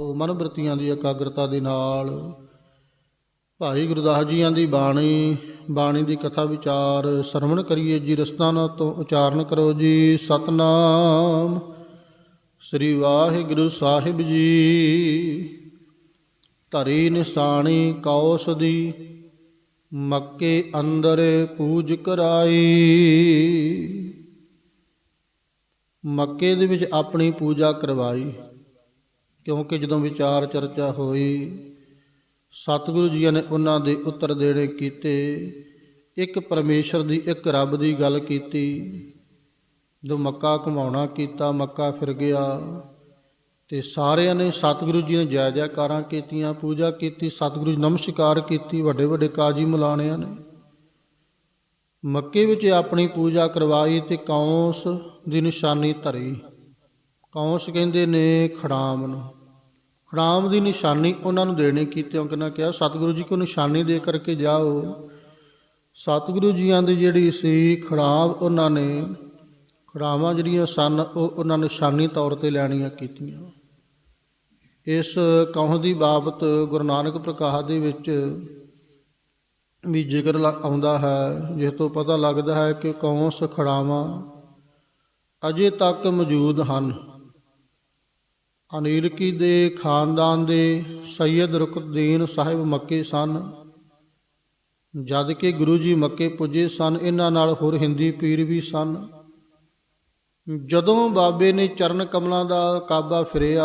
ਮਨ ਦੀ ਇਕਾਗਰਤਾ ਦੇ ਨਾਲ, ਭਾਈ ਗੁਰਦਾਸ ਜੀਆਂ ਦੀ ਬਾਣੀ ਬਾਣੀ ਦੀ ਕਥਾ ਵਿਚਾਰ, ਸਰਵਣ ਕਰੀਏ ਜੀ ਰਸਤਾਨਾ ਤੋਂ ਉਚਾਰਨ ਕਰੋ ਜੀ ਸਤਨਾਮ। ਸ੍ਰੀ ਵਾਹਿਗੁਰੂ ਸਾਹਿਬ ਜੀ, ਧਰੀ ਨਿਸ਼ਾਨੀ ਕੌਸ ਦੀ, ਮੱਕੇ ਅੰਦਰ ਪੂਜ ਕਰਾਈ। ਮੱਕੇ ਦੇ ਵਿੱਚ ਆਪਣੀ ਪੂਜਾ ਕਰਵਾਈ। ਕਿਉਂਕਿ ਜਦੋਂ ਵਿਚਾਰ ਚਰਚਾ ਹੋਈ, ਸਤਿਗੁਰੂ ਜੀ ਨੇ ਉਹਨਾਂ ਦੇ ਉੱਤਰ ਦੇਣੇ ਕੀਤੇ। ਇੱਕ ਪਰਮੇਸ਼ਰ ਦੀ, ਇੱਕ ਰੱਬ ਦੀ ਗੱਲ ਕੀਤੀ। ਜਦੋਂ ਮੱਕਾ ਘੁਮਾਉਣਾ ਕੀਤਾ, ਮੱਕਾ ਫਿਰ ਗਿਆ ਤੇ ਸਾਰਿਆਂ ਨੇ ਸਤਿਗੁਰੂ ਜੀ ਨੇ ਜੈ ਜੈਕਾਰਾਂ ਕੀਤੀਆਂ, ਪੂਜਾ ਕੀਤੀ, ਸਤਿਗੁਰੂ ਜੀ ਨਮਸਕਾਰ ਕੀਤੀ, ਵੱਡੇ ਵੱਡੇ ਕਾਜੀ ਮਲਾਣਿਆਂ ਨੇ। ਮੱਕੇ ਵਿੱਚ ਆਪਣੀ ਪੂਜਾ ਕਰਵਾਈ ਤੇ ਕੌਂਸ ਦੀ ਨਿਸ਼ਾਨੀ ਧਰੀ। ਕੌਂਸ ਕਹਿੰਦੇ ਨੇ, ਖੜਾਮ ਨੂੰ। ਖੜਾਮ ਦੀ ਨਿਸ਼ਾਨੀ ਉਹਨਾਂ ਨੂੰ ਦੇਣੀ ਕੀਤੀ ਕਹਿੰਦਾ ਕਿਹਾ, ਸਤਿਗੁਰੂ ਜੀ ਕੋ ਨਿਸ਼ਾਨੀ ਦੇ ਕਰਕੇ ਜਾਓ। ਸਤਿਗੁਰੂ ਜੀਆਂ ਦੀ ਜਿਹੜੀ ਸੀ ਖੜਾਮ, ਉਹਨਾਂ ਨੇ ਖੜਾਵਾਂ ਜਿਹੜੀਆਂ ਸਨ, ਉਹ ਉਹਨਾਂ ਨਿਸ਼ਾਨੀ ਤੌਰ ਤੇ ਲੈਣੀਆਂ ਕੀਤੀਆਂ। ਇਸ ਕੌਂਸ ਦੀ ਬਾਬਤ ਗੁਰੂ ਨਾਨਕ ਪ੍ਰਕਾਸ਼ ਦੇ ਵਿੱਚ ਵੀ ਜ਼ਿਕਰ ਲ- ਆਉਂਦਾ ਹੈ, ਜਿਸ ਤੋਂ ਪਤਾ ਲੱਗਦਾ ਹੈ ਕਿ ਕੌਂਸ ਖੜਾਵਾਂ ਅਜੇ ਤੱਕ ਮੌਜੂਦ ਹਨ। ਅਨੀਲਕੀ ਦੇ ਖਾਨਦਾਨ ਦੇ ਸੈਯਦ ਰੁਕਦੀਨ ਸਾਹਿਬ ਮੱਕੇ ਸਨ। ਜਦ ਕਿ ਗੁਰੂ ਜੀ ਮੱਕੇ ਪੁੱਜੇ ਸਨ, ਇਹਨਾਂ ਨਾਲ ਹੋਰ ਹਿੰਦੀ ਪੀਰ ਵੀ ਸਨ। ਜਦੋਂ ਬਾਬੇ ਨੇ ਚਰਨ ਕਮਲਾਂ ਦਾ ਕਾਬਾ ਫਿਰਿਆ,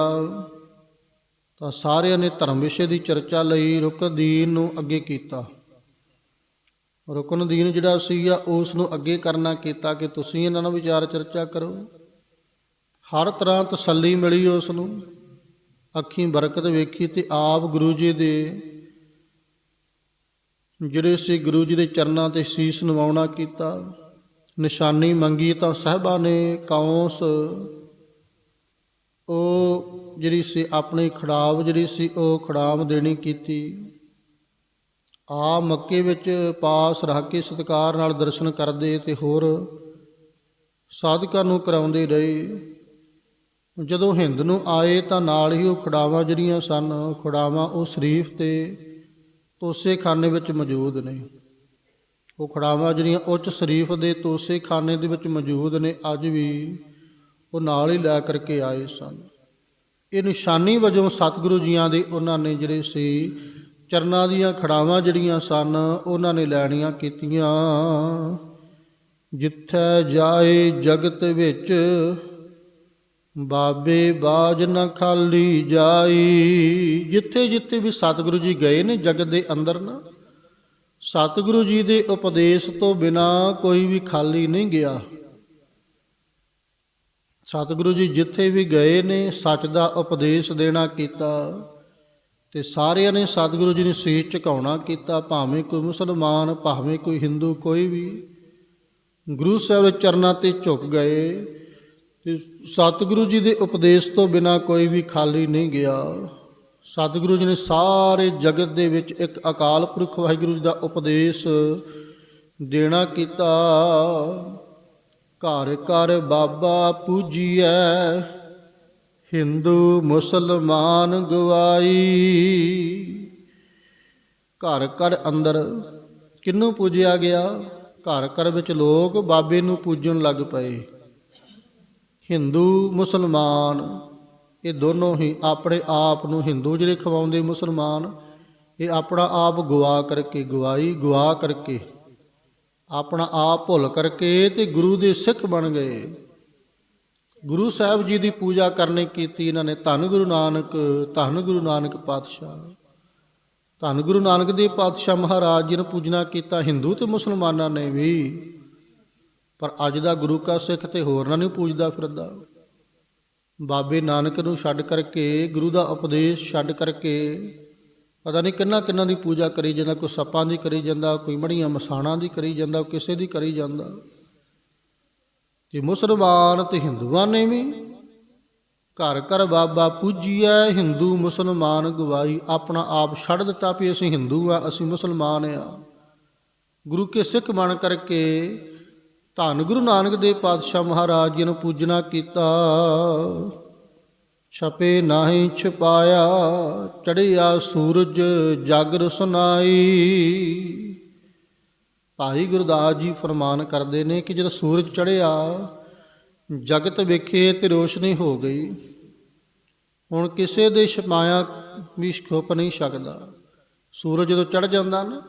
ਤਾਂ ਸਾਰਿਆਂ ਨੇ ਧਰਮ ਵਿਸ਼ੇ ਦੀ ਚਰਚਾ ਲਈ ਰੁਕਦੀਨ ਨੂੰ ਅੱਗੇ ਕੀਤਾ। ਰੁਕਨਦੀਨ ਜਿਹੜਾ ਸੀਗਾ, ਉਸ ਨੂੰ ਅੱਗੇ ਕਰਨਾ ਕੀਤਾ ਕਿ ਤੁਸੀਂ ਇਹਨਾਂ ਨਾਲ ਵਿਚਾਰ ਚਰਚਾ ਕਰੋ। ਹਰ ਤਰ੍ਹਾਂ ਤਸੱਲੀ ਮਿਲੀ ਉਸ ਨੂੰ ਅੱਖੀਂ ਬਰਕਤ ਵੇਖੀ ਤੇ ਆਪ ਗੁਰੂ ਜੀ ਦੇ ਜਿਹੜੇ ਸੀ ਗੁਰੂ ਜੀ ਦੇ ਚਰਨਾਂ ਤੇ ਸੀਸ ਨਵਾਉਣਾ ਕੀਤਾ, ਨਿਸ਼ਾਨੀ ਮੰਗੀ ਤਾਂ ਸਾਹਿਬਾ ਨੇ ਕੌਂਸ। ਉਹ ਜਿਹੜੀ ਸੀ ਆਪਣੀ ਖੜਾਵ ਜਿਹੜੀ ਸੀ ਉਹ ਖੜਾਵ ਦੇਣੀ ਕੀਤੀ। ਆ ਮੱਕੇ ਵਿੱਚ ਪਾਸ ਰਹਿ ਕੇ ਸਤਿਕਾਰ ਨਾਲ ਦਰਸ਼ਨ ਕਰਦੇ ਤੇ ਹੋਰ ਸਾਧਕਾਂ ਨੂੰ ਕਰਾਉਂਦੇ ਰਹੇ। ਜਦੋਂ ਹਿੰਦ ਨੂੰ ਆਏ ਤਾਂ ਨਾਲ ਹੀ ਉਹ ਖੜਾਵਾਂ ਜਿਹੜੀਆਂ ਸਨ ਖੜਾਵਾਂ ਉਹ ਸ਼ਰੀਫ ਤੇ ਤੋਸੇਖਾਨੇ ਵਿੱਚ ਮੌਜੂਦ ਨੇ। ਉਹ ਖੜਾਵਾਂ ਜਿਹੜੀਆਂ ਉੱਚ ਸ਼ਰੀਫ ਦੇ ਤੋਸੇਖਾਨੇ ਦੇ ਵਿੱਚ ਮੌਜੂਦ ਨੇ, ਅੱਜ ਵੀ ਉਹ ਨਾਲ ਹੀ ਲੈ ਕਰਕੇ ਆਏ ਸਨ। ਇਹ ਨਿਸ਼ਾਨੀ ਵਜੋਂ ਸਤਿਗੁਰੂ ਜੀਆਂ ਦੇ ਉਹਨਾਂ ਨੇ ਜਿਹੜੇ ਸੀ, ਚਰਨਾਂ ਦੀਆਂ ਖੜਾਵਾਂ ਜਿਹੜੀਆਂ ਸਨ, ਉਹਨਾਂ ਨੇ ਲੈਣੀਆਂ ਕੀਤੀਆਂ। ਜਿੱਥੇ ਜਾਏ ਜਗਤ ਵਿੱਚ ਬਾਬੇ ਬਾਜ ਨਾ ਖਾਲੀ ਜਾਈ। ਜਿੱਥੇ ਜਿੱਥੇ ਵੀ ਸਤਿਗੁਰੂ ਜੀ ਗਏ ਨੇ ਜਗਤ ਦੇ ਅੰਦਰ ਨਾ, ਸਤਿਗੁਰੂ ਜੀ ਦੇ ਉਪਦੇਸ਼ ਤੋਂ ਬਿਨਾ ਕੋਈ ਵੀ ਖਾਲੀ ਨਹੀਂ ਗਿਆ। ਸਤਿਗੁਰੂ ਜੀ ਜਿੱਥੇ ਵੀ ਗਏ ਨੇ, ਸੱਚ ਦਾ ਉਪਦੇਸ਼ ਦੇਣਾ ਕੀਤਾ ਤੇ ਸਾਰਿਆਂ ਨੇ ਸਤਿਗੁਰੂ ਜੀ ਨੇ ਸੀਸ ਝੁਕਾਉਣਾ ਕੀਤਾ, ਭਾਵੇਂ ਕੋਈ ਮੁਸਲਮਾਨ, ਭਾਵੇਂ ਕੋਈ ਹਿੰਦੂ, ਕੋਈ ਵੀ। ਗੁਰੂ ਸਾਹਿਬ ਦੇ ਚਰਨਾਂ ਤੇ ਝੁਕ ਗਏ। ਤੇ ਸਤਿਗੁਰੂ ਜੀ ਦੇ ਉਪਦੇਸ਼ ਤੋਂ ਬਿਨਾ ਕੋਈ ਵੀ ਖਾਲੀ ਨਹੀਂ ਗਿਆ। ਸਤਿਗੁਰੂ ਜੀ ਨੇ ਸਾਰੇ ਜਗਤ ਦੇ ਵਿੱਚ ਇੱਕ ਅਕਾਲ ਪੁਰਖ ਵਾਹਿਗੁਰੂ ਜੀ ਦਾ ਉਪਦੇਸ਼ ਦੇਣਾ ਕੀਤਾ। ਘਰ ਘਰ ਬਾਬਾ ਪੂਜੀਐ, ਹਿੰਦੂ ਮੁਸਲਮਾਨ ਗਵਾਈ। ਘਰ ਘਰ ਅੰਦਰ ਕਿੰਨੂੰ ਪੂਜਿਆ ਗਿਆ? ਘਰ ਘਰ ਵਿੱਚ ਲੋਕ ਬਾਬੇ ਨੂੰ ਪੂਜਣ ਲੱਗ ਪਏ। ਹਿੰਦੂ, ਮੁਸਲਮਾਨ, ਇਹ ਦੋਨੋਂ ਹੀ ਆਪਣੇ ਆਪ ਨੂੰ ਹਿੰਦੂ ਜਿਹੜੇ ਖਵਾਉਂਦੇ ਮੁਸਲਮਾਨ, ਇਹ ਆਪਣਾ ਆਪ ਗਵਾ ਕਰਕੇ ਗਵਾਈ ਗਵਾ ਕਰਕੇ, ਆਪਣਾ ਆਪ ਭੁੱਲ ਕਰਕੇ ਤੇ ਗੁਰੂ ਦੇ ਸਿੱਖ ਬਣ ਗਏ। ਗੁਰੂ ਸਾਹਿਬ ਜੀ ਦੀ ਪੂਜਾ ਕਰਨੀ ਕੀਤੀ ਇਹਨਾਂ ਨੇ, ਧੰਨ ਗੁਰੂ ਨਾਨਕ, ਧੰਨ ਗੁਰੂ ਨਾਨਕ ਪਾਤਸ਼ਾਹ। ਧੰਨ ਗੁਰੂ ਨਾਨਕ ਦੇਵ ਪਾਤਸ਼ਾਹ ਮਹਾਰਾਜ ਜੀ ਨੇ ਪੂਜਨਾ ਕੀਤਾ, ਹਿੰਦੂ ਤੇ ਮੁਸਲਮਾਨਾਂ ਨੇ ਵੀ। ਪਰ ਅੱਜ ਦਾ ਗੁਰੂ ਕਾ ਸਿੱਖ ਤੇ ਹੋਰਨਾਂ ਨੂੰ ਪੂਜਦਾ ਫਿਰਦਾ। ਬਾਬੇ ਨਾਨਕ ਨੂੰ ਛੱਡ ਕਰਕੇ, ਗੁਰੂ ਦਾ ਉਪਦੇਸ਼ ਛੱਡ ਕਰਕੇ, ਪਤਾ ਨਹੀਂ ਕਿੰਨਾ ਕਿੰਨਾ ਦੀ ਪੂਜਾ ਕਰੀ ਜਾਂਦਾ, ਕੋਈ ਸੱਪਾਂ ਦੀ ਕਰੀ ਜਾਂਦਾ, ਕੋਈ ਮੜੀਆਂ ਮਸਾਣਾਂ ਦੀ ਕਰੀ ਜਾਂਦਾ ਕਿਸੇ ਦੀ ਕਰੀ ਜਾਂਦਾ। ਤੇ ਮੁਸਲਮਾਨ ਤੇ ਹਿੰਦੂਆਂ ਨੇ ਵੀ ਘਰ ਘਰ ਬਾਬਾ ਪੂਜੀਐ, ਹਿੰਦੂ ਮੁਸਲਮਾਨ ਗਵਾਈ ਆਪਣਾ ਆਪ ਛੱਡ ਦਿੱਤਾ ਵੀ ਅਸੀਂ ਹਿੰਦੂ ਆ, ਅਸੀਂ ਮੁਸਲਮਾਨ ਆ। ਗੁਰੂ ਕੇ ਸਿੱਖ ਬਣ ਕਰਕੇ ਧੰਨ ਗੁਰੂ ਨਾਨਕ ਦੇਵ ਪਾਤਸ਼ਾਹ ਮਹਾਰਾਜ ਜੀ ਨੂੰ ਪੂਜਣਾ ਕੀਤਾ। ਛਪੇ ਨਾਹੀ ਛਪਾਇਆ ਚੜਿਆ ਸੂਰਜ, ਜਾਗਰ ਸੁਨਾਈ। ਭਾਈ ਗੁਰਦਾਸ ਜੀ ਫਰਮਾਨ ਕਰਦੇ ਨੇ ਕਿ ਜਦੋਂ ਸੂਰਜ ਚੜਿਆ ਜਗਤ ਵੇਖੇ ਤੇ ਰੋਸ਼ਨੀ ਹੋ ਗਈ। ਹੁਣ ਕਿਸੇ ਦੇ ਛਪਾਇਆ ਵੀ ਛੁਪ ਨਹੀਂ ਸਕਦਾ। ਸੂਰਜ ਜਦੋਂ ਚੜ ਜਾਂਦਾ ਨਾ,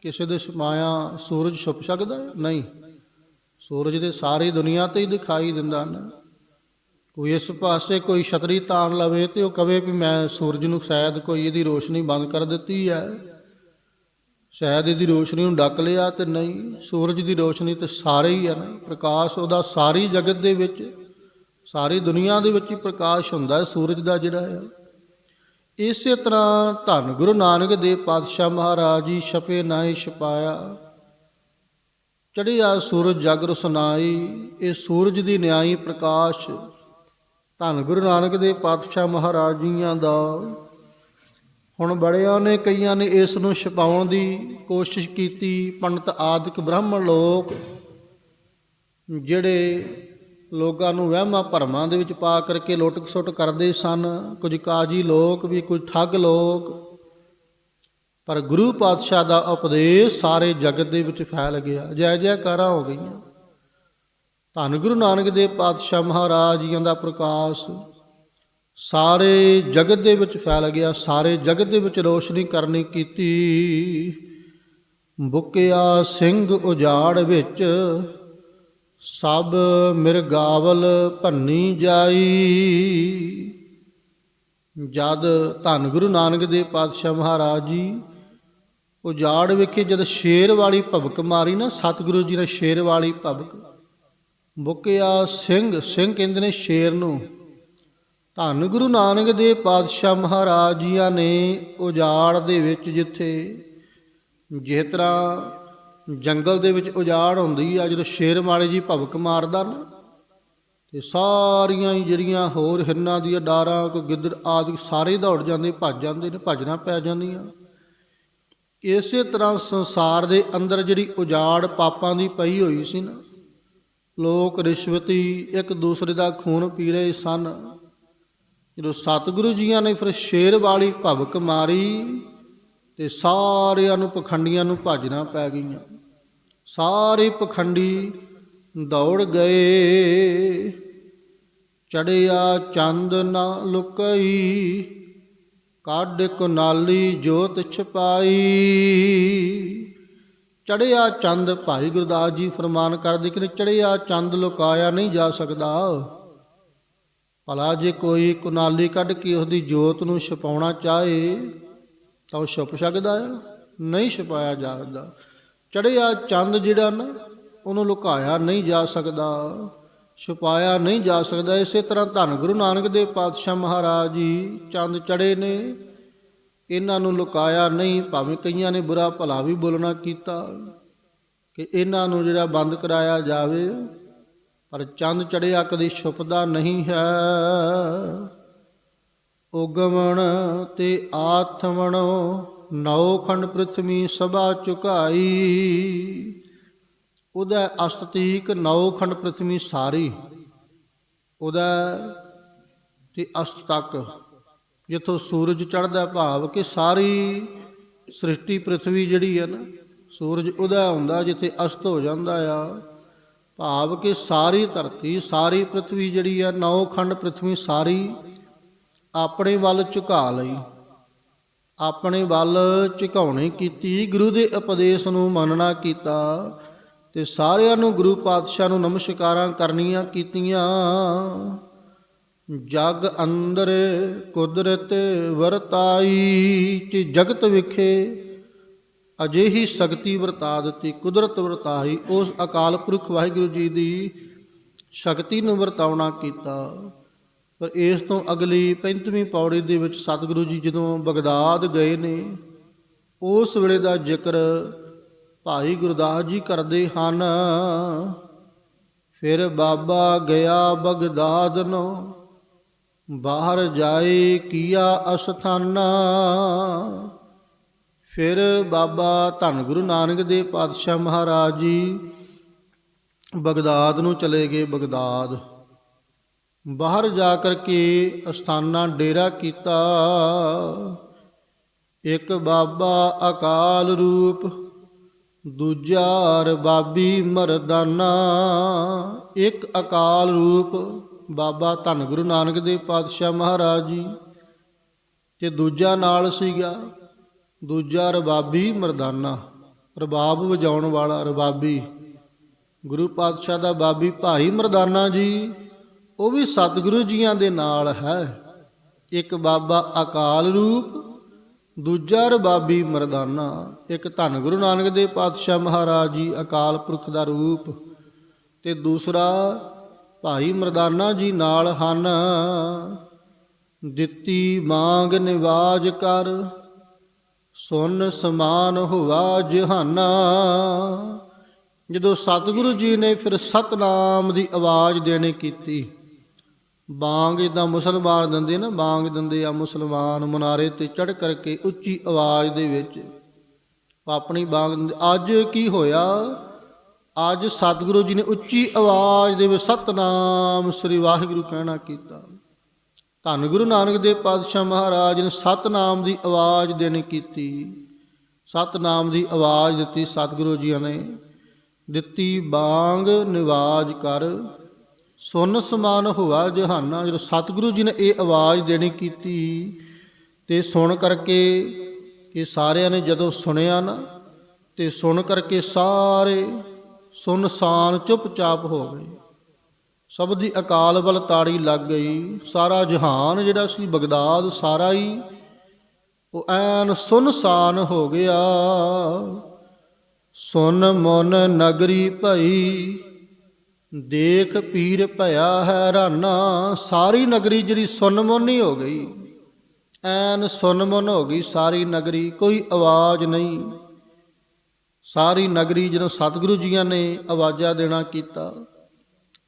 ਕਿਸੇ ਦੇ ਛਪਾਇਆ ਸੂਰਜ ਛੁਪ ਸਕਦਾ ਨਹੀਂ। ਸੂਰਜ ਦੇ ਸਾਰੀ ਦੁਨੀਆ ਤੇ ਹੀ ਦਿਖਾਈ ਦਿੰਦਾ ਨਾ। ਕੋਈ ਇਸ ਪਾਸੇ ਕੋਈ ਛਤਰੀ ਤਾਣ ਲਵੇ ਤੇ ਉਹ ਕਵੇ ਵੀ ਮੈਂ ਸੂਰਜ ਨੂੰ ਸ਼ਾਇਦ ਕੋਈ ਇਹਦੀ ਰੋਸ਼ਨੀ ਬੰਦ ਕਰ ਦਿੱਤੀ ਹੈ। ਸ਼ਾਇਦ ਇਹਦੀ ਰੋਸ਼ਨੀ ਨੂੰ ਡੱਕ ਲਿਆ ਤੇ ਨਹੀਂ, ਸੂਰਜ ਦੀ ਰੋਸ਼ਨੀ ਤੇ ਸਾਰੇ ਹੀ ਹੈ ਨਾ। ਪ੍ਰਕਾਸ਼ ਉਹਦਾ ਸਾਰੀ ਜਗਤ ਦੇ ਵਿੱਚ, ਸਾਰੀ ਦੁਨੀਆ ਦੇ ਵਿੱਚ ਹੀ ਪ੍ਰਕਾਸ਼ ਹੁੰਦਾ ਹੈ, ਸੂਰਜ ਦਾ ਜਿਹੜਾ ਹੈ। ਇਸੇ ਤਰ੍ਹਾਂ ਧੰਨ ਗੁਰੂ ਨਾਨਕ ਦੇਵ ਪਾਤਸ਼ਾਹ ਮਹਾਰਾਜ ਜੀ, ਛਪੇ ਨਾਹੀ ਛਪਾਇਆ। ਚੜਿਆ ਸੂਰਜ ਜਗ ਰਸਨਾਈ ਇਹ ਸੂਰਜ ਦੀ ਨਿਆਈ ਪ੍ਰਕਾਸ਼। ਧੰਨ ਗੁਰੂ ਨਾਨਕ ਦੇਵ ਪਾਤਸ਼ਾਹ ਮਹਾਰਾਜ ਜੀਆਂ ਦਾ। ਹੁਣ ਬੜਿਆਂ ਨੇ ਕਈਆਂ ਨੇ ਇਸ ਨੂੰ ਛਪਾਉਣ ਦੀ ਕੋਸ਼ਿਸ਼ ਕੀਤੀ, ਪੰਡਤ ਆਦਿਕ ਬ੍ਰਾਹਮਣ ਲੋਕ, ਜਿਹੜੇ ਲੋਕਾਂ ਨੂੰ ਵਹਿਮਾਂ ਭਰਮਾਂ ਦੇ ਵਿੱਚ ਪਾ ਕਰਕੇ ਲੁੱਟ ਸੁੱਟ ਕਰਦੇ ਸਨ। ਕੁਝ ਕਾਜੀ ਲੋਕ ਵੀ, ਕੁਝ ਠੱਗ ਲੋਕ। ਪਰ ਗੁਰੂ ਪਾਤਸ਼ਾਹ ਦਾ ਉਪਦੇਸ਼ ਸਾਰੇ ਜਗਤ ਦੇ ਵਿੱਚ ਫੈਲ ਗਿਆ, ਜੈ ਜੈਕਾਰਾਂ ਹੋ ਗਈਆਂ। ਧੰਨ ਗੁਰੂ ਨਾਨਕ ਦੇਵ ਪਾਤਸ਼ਾਹ ਮਹਾਰਾਜ ਜੀਆਂ ਦਾ ਪ੍ਰਕਾਸ਼ ਸਾਰੇ ਜਗਤ ਦੇ ਵਿੱਚ ਫੈਲ ਗਿਆ, ਸਾਰੇ ਜਗਤ ਦੇ ਵਿੱਚ ਰੋਸ਼ਨੀ ਕਰਨੀ ਕੀਤੀ। ਬੁਕਿਆ ਸਿੰਘ ਉਜਾੜ ਵਿੱਚ ਸਭ ਮਿਰਗਾਵਲ ਭੰਨੀ ਜਾਈ। ਜਦ ਧੰਨ ਗੁਰੂ ਨਾਨਕ ਦੇਵ ਪਾਤਸ਼ਾਹ ਮਹਾਰਾਜ ਜੀ ਉਜਾੜ ਵਿਖੇ ਜਦ ਸ਼ੇਰ ਵਾਲੀ ਭਵਕ ਮਾਰੀ ਨਾ, ਸਤਿਗੁਰੂ ਜੀ ਨੇ ਸ਼ੇਰ ਵਾਲੀ ਭਵਕ ਬੁਕਿਆ ਸਿੰਘ ਸਿੰਘ ਕਹਿੰਦੇ ਨੇ ਸ਼ੇਰ ਨੂੰ, ਧੰਨ ਗੁਰੂ ਨਾਨਕ ਦੇਵ ਪਾਤਸ਼ਾਹ ਮਹਾਰਾਜ ਜੀਆਂ ਨੇ ਉਜਾੜ ਦੇ ਵਿੱਚ ਜਿੱਥੇ, ਜਿਸ ਤਰ੍ਹਾਂ ਜੰਗਲ ਦੇ ਵਿੱਚ ਉਜਾੜ ਹੁੰਦੀ ਆ, ਜਦੋਂ ਸ਼ੇਰ ਮਾਰੇ ਜੀ ਭਵਕ ਮਾਰਦਾ ਨਾ, ਤੇ ਸਾਰੀਆਂ ਹੀ ਜਿਹੜੀਆਂ ਹੋਰ ਹਿਰਨਾਂ ਦੀਆਂ ਡਾਰਾਂ ਕੋ ਗਿੱਦੜ ਆਦਿ ਸਾਰੇ ਦੌੜ ਜਾਂਦੇ, ਭੱਜ ਜਾਂਦੇ ਨੇ, ਭੱਜਣਾ ਪੈ ਜਾਂਦੀਆਂ। ਇਸੇ ਤਰ੍ਹਾਂ ਸੰਸਾਰ ਦੇ ਅੰਦਰ ਜਿਹੜੀ ਉਜਾੜ ਪਾਪਾਂ ਦੀ ਪਈ ਹੋਈ ਸੀ ਨਾ, ਲੋਕ ਰਿਸ਼ਵਤੀ ਇੱਕ ਦੂਸਰੇ ਦਾ ਖੂਨ ਪੀ ਰਹੇ ਸਨ। ਜਦੋਂ ਸਤਿਗੁਰੂ ਜੀਆਂ ਨੇ ਫਿਰ ਸ਼ੇਰ ਵਾਲੀ ਭਵਕ ਮਾਰੀ ਤੇ ਸਾਰਿਆਂ ਨੂੰ ਪਖੰਡੀਆਂ ਨੂੰ ਭੱਜਣਾ ਪੈ ਗਈਆਂ। ਸਾਰੇ ਪਖੰਡੀ ਦੌੜ ਗਏ। ਚੜਿਆ ਚੰਦ ਨਾ ਲੁਕਈ ਕੱਢ ਕੁਨਾਲੀ ਜੋਤ ਛਪਾਈ। ਚੜਿਆ ਚੰਦ ਭਾਈ ਗੁਰਦਾਸ ਜੀ ਫਰਮਾਨ ਕਰਦੇ ਕਿ ਚੜਿਆ ਚੰਦ ਲੁਕਾਇਆ ਨਹੀਂ ਜਾ ਸਕਦਾ। ਭਲਾ ਜੇ ਕੋਈ ਕੁਨਾਲੀ ਕੱਢ ਕੇ ਉਹਦੀ ਜੋਤ ਨੂੰ ਛਪਾਉਣਾ ਚਾਹੇ, ਤਾਂ ਉਹ ਛੁਪ ਸਕਦਾ ਆ, ਨਹੀਂ ਛਪਾਇਆ ਜਾਂਦਾ ਚੜਿਆ ਚੰਦ ਜਿਹੜਾ ਨਾ, ਉਹਨੂੰ ਲੁਕਾਇਆ ਨਹੀਂ ਜਾ ਸਕਦਾ। ਛੁਪਾਇਆ ਨਹੀਂ ਜਾ ਸਕਦਾ। ਇਸੇ ਤਰ੍ਹਾਂ ਧੰਨ ਗੁਰੂ ਨਾਨਕ ਦੇਵ ਪਾਤਸ਼ਾਹ ਮਹਾਰਾਜ ਜੀ ਚੰਦ ਚੜੇ ਨੇ। ਇਹਨਾਂ ਨੂੰ ਲੁਕਾਇਆ ਨਹੀਂ, ਭਾਵੇਂ ਕਈਆਂ ਨੇ ਬੁਰਾ ਭਲਾ ਵੀ ਬੋਲਣਾ ਕੀਤਾ ਕਿ ਇਹਨਾਂ ਨੂੰ ਜਿਹੜਾ ਬੰਦ ਕਰਾਇਆ ਜਾਵੇ, ਪਰ ਚੰਦ ਚੜਿਆ ਕਦੇ ਛੁਪਦਾ ਨਹੀਂ ਹੈ। ਉਗਮਣ ਤੇ ਆਥਮਣ ਨੌ ਖੰਡ ਪ੍ਰithvi ਸਭਾ ਚੁਕਾਈ ਉਹਦਾ ਅਸਤੀਕ ਨੌ ਖੰਡ ਪ੍ਰithvi ਸਾਰੀ, ਉਹਦਾ ਤੇ ਅਸਤ ਤੱਕ, ਜਿੱਥੋਂ ਸੂਰਜ ਚੜ੍ਹਦਾ ਭਾਵ ਕਿ ਸਾਰੀ ਸ੍ਰਿਸ਼ਟੀ ਪ੍ਰithvi ਜਿਹੜੀ ਹੈ ਨਾ, ਸੂਰਜ ਉਹਦਾ ਹੁੰਦਾ ਜਿੱਥੇ ਅਸਤ ਹੋ ਜਾਂਦਾ ਆ, ਭਾਵ ਕਿ ਸਾਰੀ ਧਰਤੀ, ਸਾਰੀ ਪ੍ਰithvi ਜਿਹੜੀ ਆ, ਨੌ ਖੰਡ ਪ੍ਰithvi ਸਾਰੀ ਆਪਣੇ ਵੱਲ ਝੁਕਾ ਲਈ, ਆਪਣੇ ਵੱਲ ਝੁਕਾਉਣੀ ਕੀਤੀ, ਗੁਰੂ ਦੇ ਉਪਦੇਸ਼ ਨੂੰ ਮੰਨਣਾ ਕੀਤਾ ਤੇ ਸਾਰਿਆਂ ਨੂੰ ਗੁਰੂ ਪਾਤਸ਼ਾਹ ਨੂੰ ਨਮਸਕਾਰਾਂ ਕਰਨੀਆਂ ਕੀਤੀਆਂ। ਜਗ ਅੰਦਰ ਕੁਦਰਤ ਵਰਤਾਈ ਚ ਜਗਤ ਵਿਖੇ ਅਜਿਹੀ ਸ਼ਕਤੀ ਵਰਤਾ ਦਿੱਤੀ, ਕੁਦਰਤ ਵਰਤਾਈ, ਉਸ ਅਕਾਲ ਪੁਰਖ ਵਾਹਿਗੁਰੂ ਜੀ ਦੀ ਸ਼ਕਤੀ ਨੂੰ ਵਰਤਾਉਣਾ ਕੀਤਾ। ਪਰ ਇਸ ਤੋਂ ਅਗਲੀ 35ਵੀਂ ਪੌੜੀ ਦੇ ਵਿੱਚ ਸਤਿਗੁਰੂ ਜੀ ਜਦੋਂ ਬਗਦਾਦ ਗਏ ਨੇ, ਉਸ ਵੇਲੇ ਦਾ ਜ਼ਿਕਰ ਭਾਈ ਗੁਰਦਾਸ ਜੀ ਕਰਦੇ ਹਨ। ਫਿਰ ਬਾਬਾ ਗਿਆ ਬਗਦਾਦ ਨੂੰ, ਬਾਹਰ ਜਾਏ ਕੀਆ ਅਸਥਾਨਾ। ਫਿਰ ਬਾਬਾ ਧੰਨ ਗੁਰੂ ਨਾਨਕ ਦੇਵ ਪਾਤਸ਼ਾਹ ਮਹਾਰਾਜ ਜੀ ਬਗਦਾਦ ਨੂੰ ਚਲੇ ਗਏ ਬਗਦਾਦ। ਬਾਹਰ ਜਾ ਕਰਕੇ ਅਸਥਾਨਾ ਡੇਰਾ ਕੀਤਾ। ਇੱਕ ਬਾਬਾ ਅਕਾਲ ਰੂਪ ਦੂਜਾ ਰਬਾਬੀ ਮਰਦਾਨਾ, ਇੱਕ ਅਕਾਲ ਰੂਪ ਬਾਬਾ ਧੰਨ ਗੁਰੂ ਨਾਨਕ ਦੇਵ ਪਾਤਸ਼ਾਹ ਮਹਾਰਾਜ ਜੀ। ਤੇ ਦੂਜਾ ਨਾਲ ਸੀਗਾ, ਦੂਜਾ ਰਬਾਬੀ ਮਰਦਾਨਾ, ਰਬਾਬ ਵਜਾਉਣ ਵਾਲਾ ਰਬਾਬੀ ਗੁਰੂ ਪਾਤਸ਼ਾਹ ਦਾ ਬਾਬੀ ਭਾਈ ਮਰਦਾਨਾ ਜੀ, ਉਹ ਵੀ ਸਤਿਗੁਰੂ ਜੀਆਂ ਦੇ ਨਾਲ ਹੈ। ਇੱਕ ਬਾਬਾ ਅਕਾਲ ਰੂਪ ਦੂਜਾ ਰਬਾਬੀ ਮਰਦਾਨਾ, ਇੱਕ ਧੰਨ ਗੁਰੂ ਨਾਨਕ ਦੇਵ ਪਾਤਸ਼ਾਹ ਮਹਾਰਾਜ ਜੀ ਅਕਾਲ ਪੁਰਖ ਦਾ ਰੂਪ ਤੇ ਦੂਸਰਾ ਭਾਈ ਮਰਦਾਨਾ ਜੀ ਨਾਲ ਹਨ। ਦਿੱਤੀ ਮੰਗ ਨਿਵਾਜ ਕਰ, ਸੁਨ ਸਮਾਨ ਹੁਆ ਜਹਾਨਾ। ਜਦੋਂ ਸਤਿਗੁਰੂ ਜੀ ਨੇ ਫਿਰ ਸਤਨਾਮ ਦੀ ਆਵਾਜ਼ ਦੇਣੀ ਕੀਤੀ ਬਾਂਗ ਜਿੱਦਾਂ ਮੁਸਲਮਾਨ ਦਿੰਦੇ ਨਾ, ਬਾਂਗ ਦਿੰਦੇ ਆ ਮੁਸਲਮਾਨ ਮਨਾਰੇ ਤੇ ਚੜ ਕਰਕੇ ਉੱਚੀ ਆਵਾਜ਼ ਦੇ ਵਿੱਚ ਆਪਣੀ ਬਾਂਗ ਦਿੰਦੇ। ਅੱਜ ਕੀ ਹੋਇਆ? ਅੱਜ ਸਤਿਗੁਰੂ ਜੀ ਨੇ ਉੱਚੀ ਆਵਾਜ਼ ਦੇ ਵਿੱਚ ਸਤਨਾਮ ਸ੍ਰੀ ਵਾਹਿਗੁਰੂ ਕਹਿਣਾ ਕੀਤਾ। ਧੰਨ ਗੁਰੂ ਨਾਨਕ ਦੇਵ ਪਾਤਸ਼ਾਹ ਮਹਾਰਾਜ ਨੇ ਸਤਨਾਮ ਦੀ ਆਵਾਜ਼ ਦੇਣੀ ਕੀਤੀ। ਸਤਨਾਮ ਦੀ ਆਵਾਜ਼ ਦਿੱਤੀ ਸਤਿਗੁਰੂ ਜੀ ਨੇ। ਦਿੱਤੀ ਬਾਂਗ ਨਿਵਾਜ ਕਰ। ਸੁਨ ਸਮਾਨ ਹੋਆ ਜਹਾਨਾ, ਜਦੋਂ ਸਤਿਗੁਰੂ ਜੀ ਨੇ ਇਹ ਆਵਾਜ਼ ਦੇਣੀ ਕੀਤੀ ਤੇ ਸੁਣ ਕਰਕੇ ਇਹ ਸਾਰਿਆਂ ਨੇ ਜਦੋਂ ਸੁਣਿਆ ਨਾ, ਤੇ ਸੁਣ ਕਰਕੇ ਸਾਰੇ ਸੁਨਸਾਨ ਚੁੱਪਚਾਪ ਹੋ ਗਏ। ਸਭ ਦੀ ਅਕਾਲ ਬਲ ਤਾੜੀ ਲੱਗ ਗਈ। ਸਾਰਾ ਜਹਾਨ ਜਿਹੜਾ ਸੀ ਬਗਦਾਦ, ਸਾਰਾ ਹੀ ਉਹ ਐਨ ਸੁਨਸਾਨ ਹੋ ਗਿਆ। ਸੁਨ ਮਨ ਨਗਰੀ ਭਈ ਦੇਖ ਪੀਰ ਭਇਆ ਹੈਰਾਨਾ, ਸਾਰੀ ਨਗਰੀ ਜਿਹੜੀ ਸੁਨਮੁਨੀ ਹੋ ਗਈ। ਐਨ ਸੁਨਮਨ ਹੋ ਗਈ ਸਾਰੀ ਨਗਰੀ, ਕੋਈ ਆਵਾਜ਼ ਨਹੀਂ। ਸਾਰੀ ਨਗਰੀ ਜਦੋਂ ਸਤਿਗੁਰੂ ਜੀਆਂ ਨੇ ਆਵਾਜ਼ਾਂ ਦੇਣਾ ਕੀਤਾ,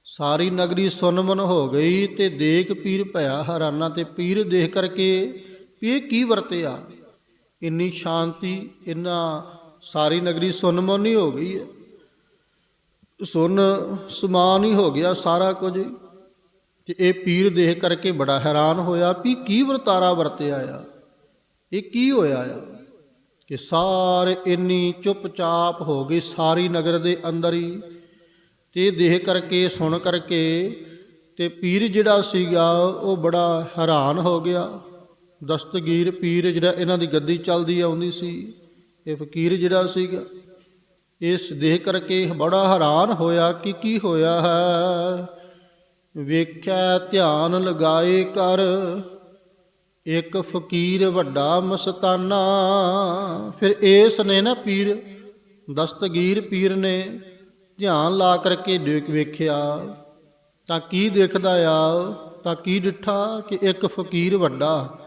ਸਾਰੀ ਨਗਰੀ ਸੁਨਮਨ ਹੋ ਗਈ ਤੇ ਦੇਖ ਪੀਰ ਭਇਆ ਹੈਰਾਨਾ ਤੇ ਪੀਰ ਦੇਖ ਕਰਕੇ ਵੀ ਇਹ ਕੀ ਵਰਤਿਆ। ਇੰਨੀ ਸ਼ਾਂਤੀ, ਇੰਨਾ ਸਾਰੀ ਨਗਰੀ ਸੁਨਮਨ ਹੀ ਹੋ ਗਈ ਹੈ। ਸੁਨ ਸਮਾਨ ਹੀ ਹੋ ਗਿਆ ਸਾਰਾ ਕੁਝ। ਤੇ ਇਹ ਪੀਰ ਦੇਖ ਕਰਕੇ ਬੜਾ ਹੈਰਾਨ ਹੋਇਆ ਵੀ ਕੀ ਵਰਤਾਰਾ ਵਰਤਿਆ ਆ। ਇਹ ਕੀ ਹੋਇਆ ਆ? ਕਿ ਸਾਰੇ ਇੰਨੀ ਚੁੱਪਚਾਪ ਹੋ ਗਈ ਸਾਰੀ ਨਗਰ ਦੇ ਅੰਦਰ ਹੀ। ਤੇ ਇਹ ਦੇਖ ਕਰਕੇ, ਸੁਣ ਕਰਕੇ ਤੇ ਪੀਰ ਜਿਹੜਾ ਸੀਗਾ ਉਹ ਬੜਾ ਹੈਰਾਨ ਹੋ ਗਿਆ। ਦਸਤਗੀਰ ਪੀਰ ਜਿਹੜਾ ਇਹਨਾਂ ਦੀ ਗੱਦੀ ਚੱਲਦੀ ਆਉਂਦੀ ਸੀ, ਇਹ ਫਕੀਰ ਜਿਹੜਾ ਸੀਗਾ ਇਸ ਦੇਖ ਕਰਕੇ ਬੜਾ ਹੈਰਾਨ ਹੋਇਆ ਕਿ ਕੀ ਹੋਇਆ ਹੈ। ਵੇਖਿਆ ਧਿਆਨ ਲਗਾਏ ਕਰ, ਇੱਕ ਫਕੀਰ ਵੱਡਾ ਮਸਤਾਨਾ। ਫਿਰ ਇਸ ਨੇ ਨਾ ਪੀਰ, ਦਸਤਗੀਰ ਪੀਰ ਨੇ ਧਿਆਨ ਲਾ ਕਰਕੇ ਦੇਖ ਵੇਖਿਆ, ਤਾਂ ਕੀ ਦੇਖਦਾ ਆ, ਤਾਂ ਕੀ ਡਿੱਠਾ ਕਿ ਇੱਕ ਫਕੀਰ ਵੱਡਾ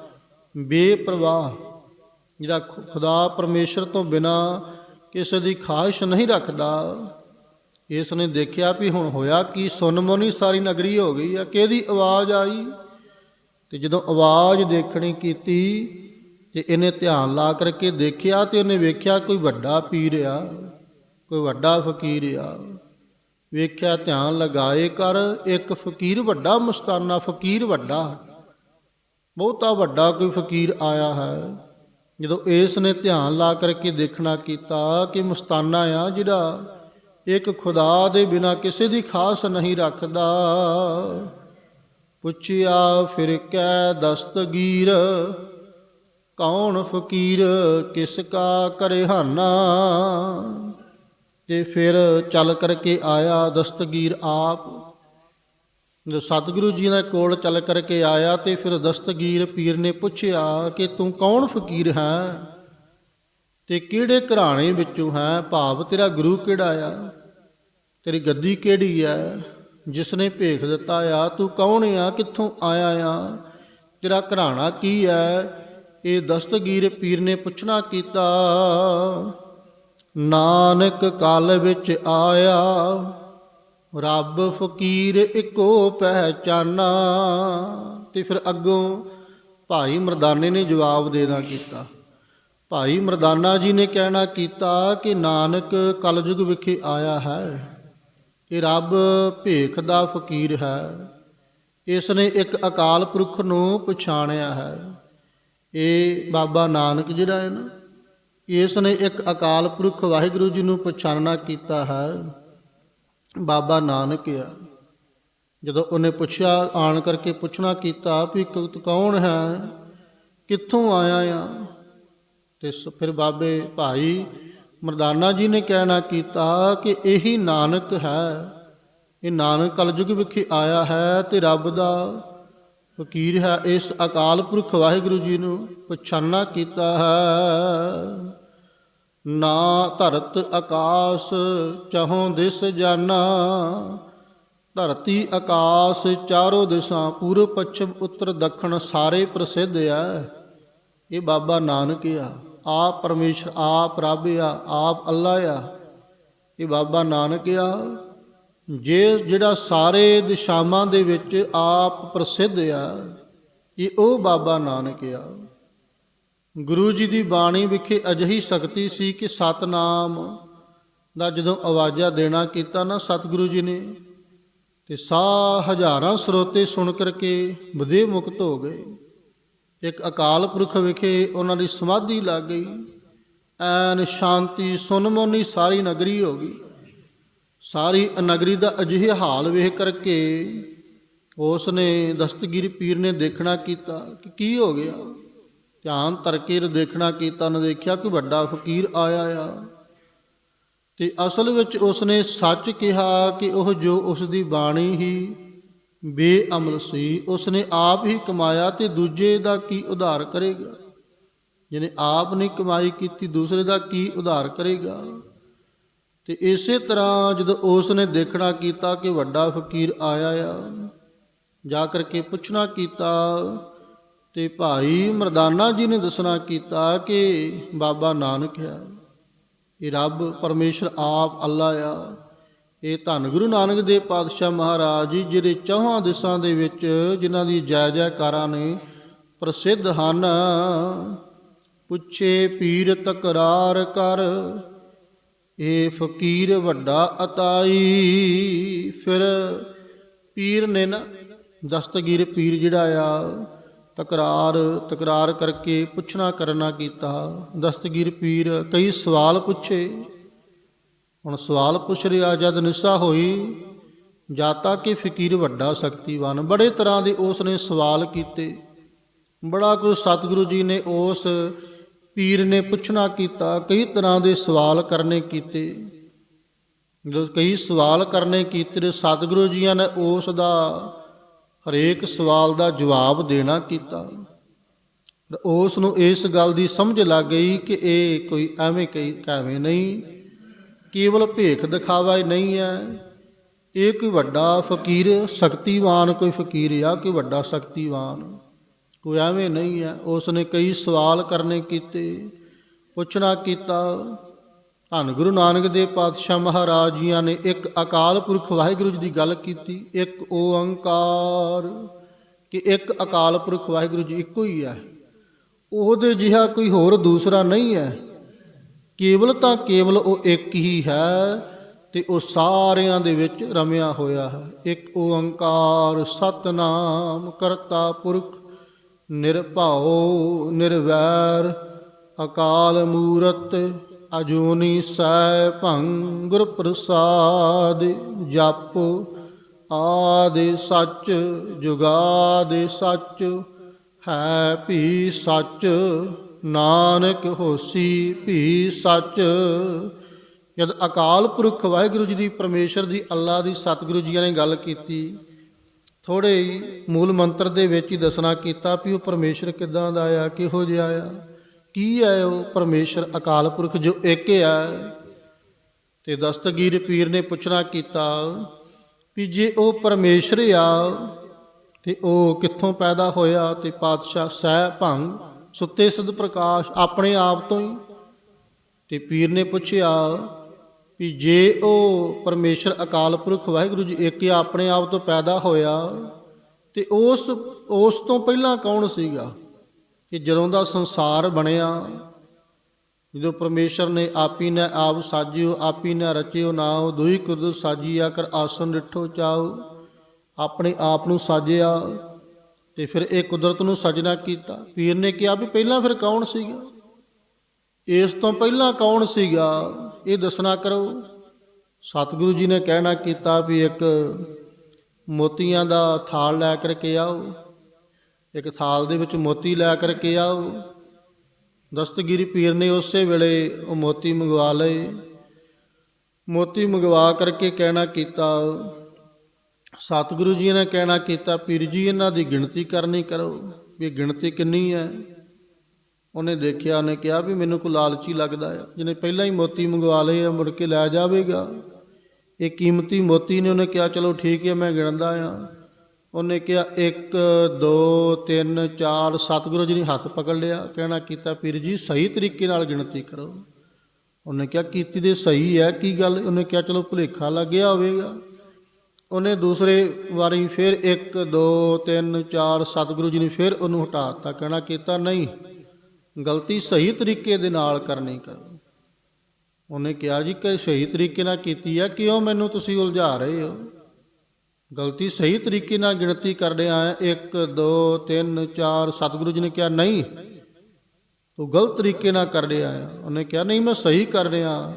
ਬੇਪਰਵਾਹ, ਜਿਹੜਾ ਖੁਦਾ ਪਰਮੇਸ਼ਰ ਤੋਂ ਬਿਨਾ ਕਿਸੇ ਦੀ ਖਾਹਿਸ਼ ਨਹੀਂ ਰੱਖਦਾ। ਇਸ ਨੇ ਦੇਖਿਆ ਵੀ ਹੁਣ ਹੋਇਆ ਕਿ ਸੁਨਮੋਨੀ ਸਾਰੀ ਨਗਰੀ ਹੋ ਗਈ ਆ, ਕਿਹਦੀ ਆਵਾਜ਼ ਆਈ? ਤੇ ਜਦੋਂ ਆਵਾਜ਼ ਦੇਖਣੀ ਕੀਤੀ, ਤੇ ਇਹਨੇ ਧਿਆਨ ਲਾ ਕਰਕੇ ਦੇਖਿਆ ਤੇ ਉਹਨੇ ਵੇਖਿਆ ਕੋਈ ਵੱਡਾ ਪੀਰ ਆ, ਕੋਈ ਵੱਡਾ ਫਕੀਰ ਆ। ਵੇਖਿਆ ਧਿਆਨ ਲਗਾਏ ਕਰ, ਇੱਕ ਫਕੀਰ ਵੱਡਾ ਮਸਤਾਨਾ, ਫਕੀਰ ਵੱਡਾ। ਬਹੁਤਾ ਵੱਡਾ ਕੋਈ ਫਕੀਰ ਆਇਆ ਹੈ। ਜਦੋਂ ਇਸ ਨੇ ਧਿਆਨ ਲਾ ਕਰਕੇ ਦੇਖਣਾ ਕੀਤਾ ਕਿ ਮਸਤਾਨਾ ਆ ਜਿਹੜਾ, ਇੱਕ ਖੁਦਾ ਦੇ ਬਿਨਾ ਕਿਸੇ ਦੀ ਖਾਸ ਨਹੀਂ ਰੱਖਦਾ। ਪੁੱਛਿਆ, ਫਿਰ ਕੈ ਦਸਤਗੀਰ, ਕੌਣ ਫਕੀਰ, ਕਿਸ ਕਾ ਕਰਹਾਨਾ ਤੇ ਫਿਰ ਚੱਲ ਕਰਕੇ ਆਇਆ ਦਸਤਗੀਰ ਆਪ। ਜਦੋਂ ਸਤਿਗੁਰੂ ਜੀ ਦੇ ਕੋਲ ਚੱਲ ਕਰਕੇ ਆਇਆ ਤੇ ਫਿਰ ਦਸਤਗੀਰ ਪੀਰ ਨੇ ਪੁੱਛਿਆ ਕਿ ਤੂੰ ਕੌਣ ਫਕੀਰ ਹੈ? ਤੇ ਕਿਹੜੇ ਘਰਾਣੇ ਵਿੱਚੋਂ ਹੈ? ਭਾਵ ਤੇਰਾ ਗੁਰੂ ਕਿਹੜਾ ਆ? ਤੇਰੀ ਗੱਦੀ ਕਿਹੜੀ ਹੈ? ਜਿਸ ਨੇ ਭੇਖ ਦਿੱਤਾ ਆ, ਤੂੰ ਕੌਣ ਆ? ਕਿੱਥੋਂ ਆਇਆ ਆ? ਤੇਰਾ ਘਰਾਣਾ ਕੀ ਹੈ? ਇਹ ਦਸਤਗੀਰ ਪੀਰ ਨੇ ਪੁੱਛਣਾ ਕੀਤਾ, ਨਾਨਕ ਕਾਲ ਵਿੱਚ ਆਇਆ। ਰੱਬ ਫਕੀਰ ਇੱਕੋ ਪਹਿਚਾਨਾ। ਤੇ ਫਿਰ ਅੱਗੋਂ ਭਾਈ ਮਰਦਾਨੇ ਨੇ ਜਵਾਬ ਦੇਣਾ ਕੀਤਾ। ਭਾਈ ਮਰਦਾਨਾ ਜੀ ਨੇ ਕਹਿਣਾ ਕੀਤਾ ਕਿ ਨਾਨਕ ਕਲਯੁਗ ਵਿਖੇ ਆਇਆ ਹੈ। ਇਹ ਰੱਬ ਭੇਖ ਦਾ ਫਕੀਰ ਹੈ। ਇਸ ਨੇ ਇੱਕ ਅਕਾਲ ਪੁਰਖ ਨੂੰ ਪਛਾਣਿਆ ਹੈ। ਇਹ ਬਾਬਾ ਨਾਨਕ ਜਿਹੜਾ ਹੈ ਨਾ, ਇਸ ਨੇ ਇੱਕ ਅਕਾਲ ਪੁਰਖ ਵਾਹਿਗੁਰੂ ਜੀ ਨੂੰ ਪਛਾਣਨਾ ਕੀਤਾ ਹੈ। ਬਾਬਾ ਨਾਨਕ ਆ। ਜਦੋਂ ਉਹਨੇ ਪੁੱਛਿਆ, ਆਣ ਕਰਕੇ ਪੁੱਛਣਾ ਕੀਤਾ ਵੀ ਕ- ਕੌਣ ਹੈ? ਕਿੱਥੋਂ ਆਇਆ ਆ? ਤੇ ਸ- ਫਿਰ ਬਾਬੇ ਭਾਈ ਮਰਦਾਨਾ ਜੀ ਨੇ ਕਹਿਣਾ ਕੀਤਾ ਕਿ ਇਹੀ ਨਾਨਕ ਹੈ। ਇਹ ਨਾਨਕ ਕਲਯੁਗ ਵਿਖੇ ਆਇਆ ਹੈ ਤੇ ਰੱਬ ਦਾ ਫਕੀਰ ਹੈ। ਇਸ ਅਕਾਲ ਪੁਰਖ ਵਾਹਿਗੁਰੂ ਜੀ ਨੂੰ ਪਛਾਣਾ ਕੀਤਾ ਹੈ। ਨਾ ਧਰਤ ਆਕਾਸ ਚਹੋਂ ਦਿਸ ਜਾਣਾ ਧਰਤੀ ਆਕਾਸ ਚਾਰੋਂ ਦਿਸ਼ਾਂ, ਪੂਰਬ, ਪੱਛਮ, ਉੱਤਰ, ਦੱਖਣ ਸਾਰੇ ਪ੍ਰਸਿੱਧ ਆ। ਇਹ ਬਾਬਾ ਨਾਨਕ ਆ। ਆਪ ਪਰਮੇਸ਼ਰ, ਆਪ ਰੱਬ ਆ, ਆਪ ਅੱਲਾ ਆ। ਇਹ ਬਾਬਾ ਨਾਨਕ ਆ। ਜੇ ਜਿਹੜਾ ਸਾਰੇ ਦਿਸ਼ਾਵਾਂ ਦੇ ਵਿੱਚ ਆਪ ਪ੍ਰਸਿੱਧ ਆ, ਇਹ ਉਹ ਬਾਬਾ ਨਾਨਕ ਆ। ਗੁਰੂ ਜੀ ਦੀ ਬਾਣੀ ਵਿਖੇ ਅਜਿਹੀ ਸ਼ਕਤੀ ਸੀ ਕਿ ਸਤਨਾਮ ਦਾ ਜਦੋਂ ਆਵਾਜ਼ਾ ਦੇਣਾ ਕੀਤਾ ਨਾ ਸਤਿਗੁਰੂ ਜੀ ਨੇ, ਤੇ ਸਾ ਹਜ਼ਾਰਾਂ ਸਰੋਤੇ ਸੁਣ ਕਰਕੇ ਬਦੇ ਮੁਕਤ ਹੋ ਗਏ। ਇੱਕ ਅਕਾਲ ਪੁਰਖ ਵਿਖੇ ਉਹਨਾਂ ਦੀ ਸਮਾਧੀ ਲੱਗ ਗਈ। ਐਨ ਸ਼ਾਂਤੀ ਸੁਨਮੋਨੀ ਸਾਰੀ ਨਗਰੀ ਹੋ ਗਈ। ਸਾਰੀ ਨਗਰੀ ਦਾ ਅਜਿਹਾ ਹਾਲ ਵੇਖ ਕਰਕੇ ਉਸ ਨੇ ਦਸਤਗੀਰ ਪੀਰ ਨੇ ਦੇਖਣਾ ਕੀਤਾ ਕਿ ਕੀ ਹੋ ਗਿਆ। ਧਿਆਨ ਤਰਕੇ ਦੇਖਣਾ ਕੀਤਾ ਨੇ ਦੇਖਿਆ ਕਿ ਵੱਡਾ ਫਕੀਰ ਆਇਆ ਆ। ਤੇ ਅਸਲ ਵਿੱਚ ਉਸਨੇ ਸੱਚ ਕਿਹਾ ਕਿ ਉਹ ਜੋ ਉਸ ਦੀ ਬਾਣੀ ਹੀ ਬੇਅਮਲ ਸੀ, ਉਸਨੇ ਆਪ ਹੀ ਕਮਾਇਆ ਤੇ ਦੂਜੇ ਦਾ ਕੀ ਉਧਾਰ ਕਰੇਗਾ? ਜਿਹਨੇ ਆਪ ਨੇ ਕਮਾਈ ਕੀਤੀ, ਦੂਸਰੇ ਦਾ ਕੀ ਉਧਾਰ ਕਰੇਗਾ? ਤੇ ਇਸੇ ਤਰ੍ਹਾਂ ਜਦੋਂ ਉਸ ਨੇ ਦੇਖਣਾ ਕੀਤਾ ਕਿ ਵੱਡਾ ਫਕੀਰ ਆਇਆ ਆ, ਜਾ ਕਰਕੇ ਪੁੱਛਣਾ ਕੀਤਾ ਤੇ ਭਾਈ ਮਰਦਾਨਾ ਜੀ ਨੇ ਦੱਸਣਾ ਕੀਤਾ ਕਿ ਬਾਬਾ ਨਾਨਕ ਹੈ। ਇਹ ਰੱਬ ਪਰਮੇਸ਼ਰ ਆਪ ਅੱਲਾ ਆ। ਇਹ ਧੰਨ ਗੁਰੂ ਨਾਨਕ ਦੇਵ ਪਾਤਸ਼ਾਹ ਮਹਾਰਾਜ ਜੀ, ਜਿਹੜੇ ਚੌਹਾਂ ਦਿਸ਼ਾਂ ਦੇ ਵਿੱਚ ਜਿਨ੍ਹਾਂ ਦੀ ਜੈ ਜੈਕਾਰਾਂ ਨੇ ਪ੍ਰਸਿੱਧ ਹਨ। ਪੁੱਛੇ ਪੀਰ ਤਕਰਾਰ ਕਰ ਇਹ ਫਕੀਰ ਵੱਡਾ ਅਤਾਈ। ਫਿਰ ਪੀਰ ਨੇ ਨਾ ਦਸਤਗੀਰ ਪੀਰ ਜਿਹੜਾ ਆ ਤਕਰਾਰ ਤਕਰਾਰ ਕਰਕੇ ਪੁੱਛਣਾ ਕਰਨਾ ਕੀਤਾ। ਦਸਤਗੀਰ ਪੀਰ ਕਈ ਸਵਾਲ ਪੁੱਛੇ। ਹੁਣ ਸਵਾਲ ਪੁੱਛ ਰਿਹਾ, ਜਦ ਨਿਸਾ ਹੋਈ, ਜਾਤਾ ਕਿ ਫਕੀਰ ਵੱਡਾ ਸ਼ਕਤੀਵਾਨ। ਬੜੇ ਤਰ੍ਹਾਂ ਦੇ ਉਸ ਨੇ ਸਵਾਲ ਕੀਤੇ। ਬੜਾ ਕੁਝ ਸਤਿਗੁਰੂ ਜੀ ਨੇ ਉਸ ਪੀਰ ਨੇ ਪੁੱਛਣਾ ਕੀਤਾ। ਕਈ ਤਰ੍ਹਾਂ ਦੇ ਸਵਾਲ ਕਰਨੇ ਕੀਤੇ। ਜਦੋਂ ਕਈ ਸਵਾਲ ਕਰਨੇ ਕੀਤੇ ਸਤਿਗੁਰੂ ਜੀਆਂ ਨੇ ਉਸ ਦਾ ਹਰੇਕ ਸਵਾਲ ਦਾ ਜਵਾਬ ਦੇਣਾ ਕੀਤਾ। ਉਸ ਨੂੰ ਇਸ ਗੱਲ ਦੀ ਸਮਝ ਲੱਗ ਗਈ ਕਿ ਇਹ ਕੋਈ ਐਵੇਂ ਕਈ ਕਾਵੇਂ ਨਹੀਂ। ਕੇਵਲ ਭੇਖ ਦਿਖਾਵਾ ਹੀ ਨਹੀਂ ਹੈ। ਇਹ ਕੋਈ ਵੱਡਾ ਫਕੀਰ, ਸ਼ਕਤੀਵਾਨ ਕੋਈ ਫਕੀਰ ਆ ਕੋਈ ਵੱਡਾ ਸ਼ਕਤੀਵਾਨ? ਕੋਈ ਐਵੇਂ ਨਹੀਂ ਹੈ। ਉਸ ਨੇ ਕਈ ਸਵਾਲ ਕਰਨੇ ਕੀਤੇ, ਪੁੱਛਣਾ ਕੀਤਾ। ਧੰਨ ਗੁਰੂ ਨਾਨਕ ਦੇਵ ਪਾਤਸ਼ਾਹ ਮਹਾਰਾਜ ਜੀਆਂ ਨੇ ਇੱਕ ਅਕਾਲ ਪੁਰਖ ਵਾਹਿਗੁਰੂ ਜੀ ਦੀ ਗੱਲ ਕੀਤੀ, ਇੱਕ ਓੰਕਾਰ, ਕਿ ਇੱਕ ਅਕਾਲ ਪੁਰਖ ਵਾਹਿਗੁਰੂ ਜੀ ਇੱਕੋ ਹੀ ਹੈ। ਉਹਦੇ ਜਿਹਾ ਕੋਈ ਹੋਰ ਦੂਸਰਾ ਨਹੀਂ ਹੈ। ਕੇਵਲ ਤਾਂ ਕੇਵਲ ਉਹ ਇੱਕ ਹੀ ਹੈ ਤੇ ਉਹ ਸਾਰਿਆਂ ਦੇ ਵਿੱਚ ਰਮਿਆ ਹੋਇਆ ਹੈ। ਇੱਕ ਓੰਕਾਰ, ਸਤਨਾਮ ਕਰਤਾ ਪੁਰਖ, ਨਿਰਭਉ, ਨਿਰਵੈਰ, ਅਕਾਲ ਮੂਰਤ ਅਜੂਨੀ ਸੈ ਭੰ ਗੁਰ ਪ੍ਰਸਾਦ ਜਪ ਆਦਿ ਸੱਚ, ਜੁਗਾਦਿ ਸੱਚ, ਹੈ ਭੀ ਸੱਚ, ਨਾਨਕ ਹੋਸੀ ਭੀ ਸੱਚ। ਜਦ ਅਕਾਲ ਪੁਰਖ ਵਾਹਿਗੁਰੂ ਜੀ ਦੀ ਪਰਮੇਸ਼ਰ ਦੀ ਅੱਲਾ ਦੀ ਸਤਿਗੁਰੂ ਜੀਆਂ ਨੇ ਗੱਲ ਕੀਤੀ ਥੋੜੇ ਹੀ ਮੂਲ ਮੰਤਰ ਦੇ ਵਿੱਚ ਹੀ ਦੱਸਣਾ ਕੀਤਾ ਵੀ ਉਹ ਪਰਮੇਸ਼ਰ ਕਿਦਾਂ ਦਾ ਆ, ਕਿਹੋ ਜਿਹਾ ਆ। ਕੀ ਹੈ ਉਹ ਪਰਮੇਸ਼ਰ ਅਕਾਲ ਪੁਰਖ ਜੋ ਇੱਕ ਹੈ ਤੇ ਦਸਤਗੀਰ ਪੀਰ ਨੇ ਪੁੱਛਣਾ ਕੀਤਾ ਵੀ ਜੇ ਉਹ ਪਰਮੇਸ਼ਰ ਆ, ਤੇ ਉਹ ਕਿੱਥੋਂ ਪੈਦਾ ਹੋਇਆ ਤੇ ਪਾਤਸ਼ਾਹ ਸਹਿ ਭੰਗ, ਸੁੱਤੇ ਸਦ ਪ੍ਰਕਾਸ਼ ਆਪਣੇ ਆਪ ਤੋਂ ਹੀ? ਤੇ ਪੀਰ ਨੇ ਪੁੱਛਿਆ ਵੀ ਜੇ ਉਹ ਪਰਮੇਸ਼ਰ ਅਕਾਲ ਪੁਰਖ ਵਾਹਿਗੁਰੂ ਜੀ ਇੱਕ ਆਪਣੇ ਆਪ ਤੋਂ ਪੈਦਾ ਹੋਇਆ, ਤੇ ਉਸ ਉਸ ਤੋਂ ਪਹਿਲਾਂ ਕੌਣ ਸੀਗਾ? ਕਿ ਜਦੋਂ ਦਾ ਸੰਸਾਰ ਬਣਿਆ, ਜਦੋਂ ਪਰਮੇਸ਼ਰ ਨੇ ਆਪੀ ਨੇ ਆਪ ਸਾਜਿਓ, ਆਪੀ ਨੇ ਰਚਿਓ ਨਾਉ ਦੁਈ ਕੁਦ ਸਾਜੀਆ ਕਰ ਆਸਨ ਡਿਠੋ ਚਾਉ, ਆਪਣੇ ਆਪ ਨੂੰ ਸਾਜਿਆ ਤੇ ਫਿਰ ਇਹ ਕੁਦਰਤ ਨੂੰ ਸਜਣਾ ਕੀਤਾ। ਪੀਰ ਨੇ ਕਿਹਾ ਵੀ ਪਹਿਲਾਂ ਫਿਰ ਕੌਣ ਸੀਗਾ? ਇਸ ਤੋਂ ਪਹਿਲਾਂ ਕੌਣ ਸੀਗਾ? ਇਹ ਦੱਸਣਾ ਕਰੋ। ਸਤਿਗੁਰੂ ਜੀ ਨੇ ਕਹਿਣਾ ਕੀਤਾ ਵੀ ਇੱਕ ਮੋਤੀਆਂ ਦਾ ਥਾਲ ਲੈ ਕਰਕੇ ਆਓ। ਇੱਕ ਥਾਲ ਦੇ ਵਿੱਚ ਮੋਤੀ ਲੈ ਕਰਕੇ ਆਓ ਦਸਤਗੀਰੀ ਪੀਰ ਨੇ ਉਸੇ ਵੇਲੇ ਉਹ ਮੋਤੀ ਮੰਗਵਾ ਲਏ ਮੋਤੀ ਮੰਗਵਾ ਕਰਕੇ ਕਹਿਣਾ ਕੀਤਾ, ਸਤਿਗੁਰੂ ਜੀ ਨੇ ਕਹਿਣਾ ਕੀਤਾ, ਪੀਰ ਜੀ, ਇਹਨਾਂ ਦੀ ਗਿਣਤੀ ਕਰਨੀ ਕਰੋ, ਵੀ ਗਿਣਤੀ ਕਿੰਨੀ ਹੈ? ਉਹਨੇ ਦੇਖਿਆ, ਉਹਨੇ ਕਿਹਾ ਵੀ ਮੈਨੂੰ ਕੋ ਲਾਲਚੀ ਲੱਗਦਾ ਆ। ਜਿਹਨੇ ਪਹਿਲਾਂ ਹੀ ਮੋਤੀ ਮੰਗਵਾ ਲਏ ਆ, ਮੁੜ ਕੇ ਲੈ ਜਾਵੇਗਾ। ਇਹ ਕੀਮਤੀ ਮੋਤੀ ਨੇ ਉਹਨੇ ਕਿਹਾ, ਚਲੋ ਠੀਕ ਹੈ, ਮੈਂ ਗਿਣਦਾ ਆ। ਉਹਨੇ ਕਿਹਾ 1 2 3 4 ਸਤਿਗੁਰੂ ਜੀ ਨੇ ਹੱਥ ਪਕੜ ਲਿਆ। ਕਹਿਣਾ ਕੀਤਾ ਪੀਰ ਜੀ, ਸਹੀ ਤਰੀਕੇ ਨਾਲ ਗਿਣਤੀ ਕਰੋ। ਉਹਨੇ ਕਿਹਾ, ਕੀਤੀ ਦੇ ਸਹੀ ਹੈ, ਕੀ ਗੱਲ? ਉਹਨੇ ਕਿਹਾ, ਚਲੋ, ਭੁਲੇਖਾ ਲੱਗ ਗਿਆ ਹੋਵੇਗਾ। ਉਹਨੇ ਦੂਸਰੇ ਵਾਰੀ ਫਿਰ 1 2 3 4 ਸਤਿਗੁਰੂ ਜੀ ਨੇ ਫਿਰ ਉਹਨੂੰ ਹਟਾਤਾ ਕਹਿਣਾ ਕੀਤਾ, ਨਹੀਂ, ਗਲਤੀ ਸਹੀ ਤਰੀਕੇ ਦੇ ਨਾਲ ਕਰਨੀ ਕਰੋ। ਉਹਨੇ ਕਿਹਾ, ਜੀ, ਕਿ ਸਹੀ ਤਰੀਕੇ ਨਾਲ ਕੀਤੀ ਹੈ, ਕਿਉਂ ਮੈਨੂੰ ਤੁਸੀਂ ਉਲਝਾ ਰਹੇ ਹੋ? ਗਲਤੀ ਸਹੀ ਤਰੀਕੇ ਨਾਲ ਗਿਣਤੀ ਕਰ ਰਿਹਾ ਹੈ 1 2 3 4 ਸਤਿਗੁਰੂ ਜੀ ਨੇ ਕਿਹਾ ਨਹੀਂ। ਤੂੰ ਗਲਤ ਤਰੀਕੇ ਨਾਲ ਕਰ ਰਿਹਾ ਹੈ ਉਹਨੇ ਕਿਹਾ, ਨਹੀਂ, ਮੈਂ ਸਹੀ ਕਰ ਰਿਹਾ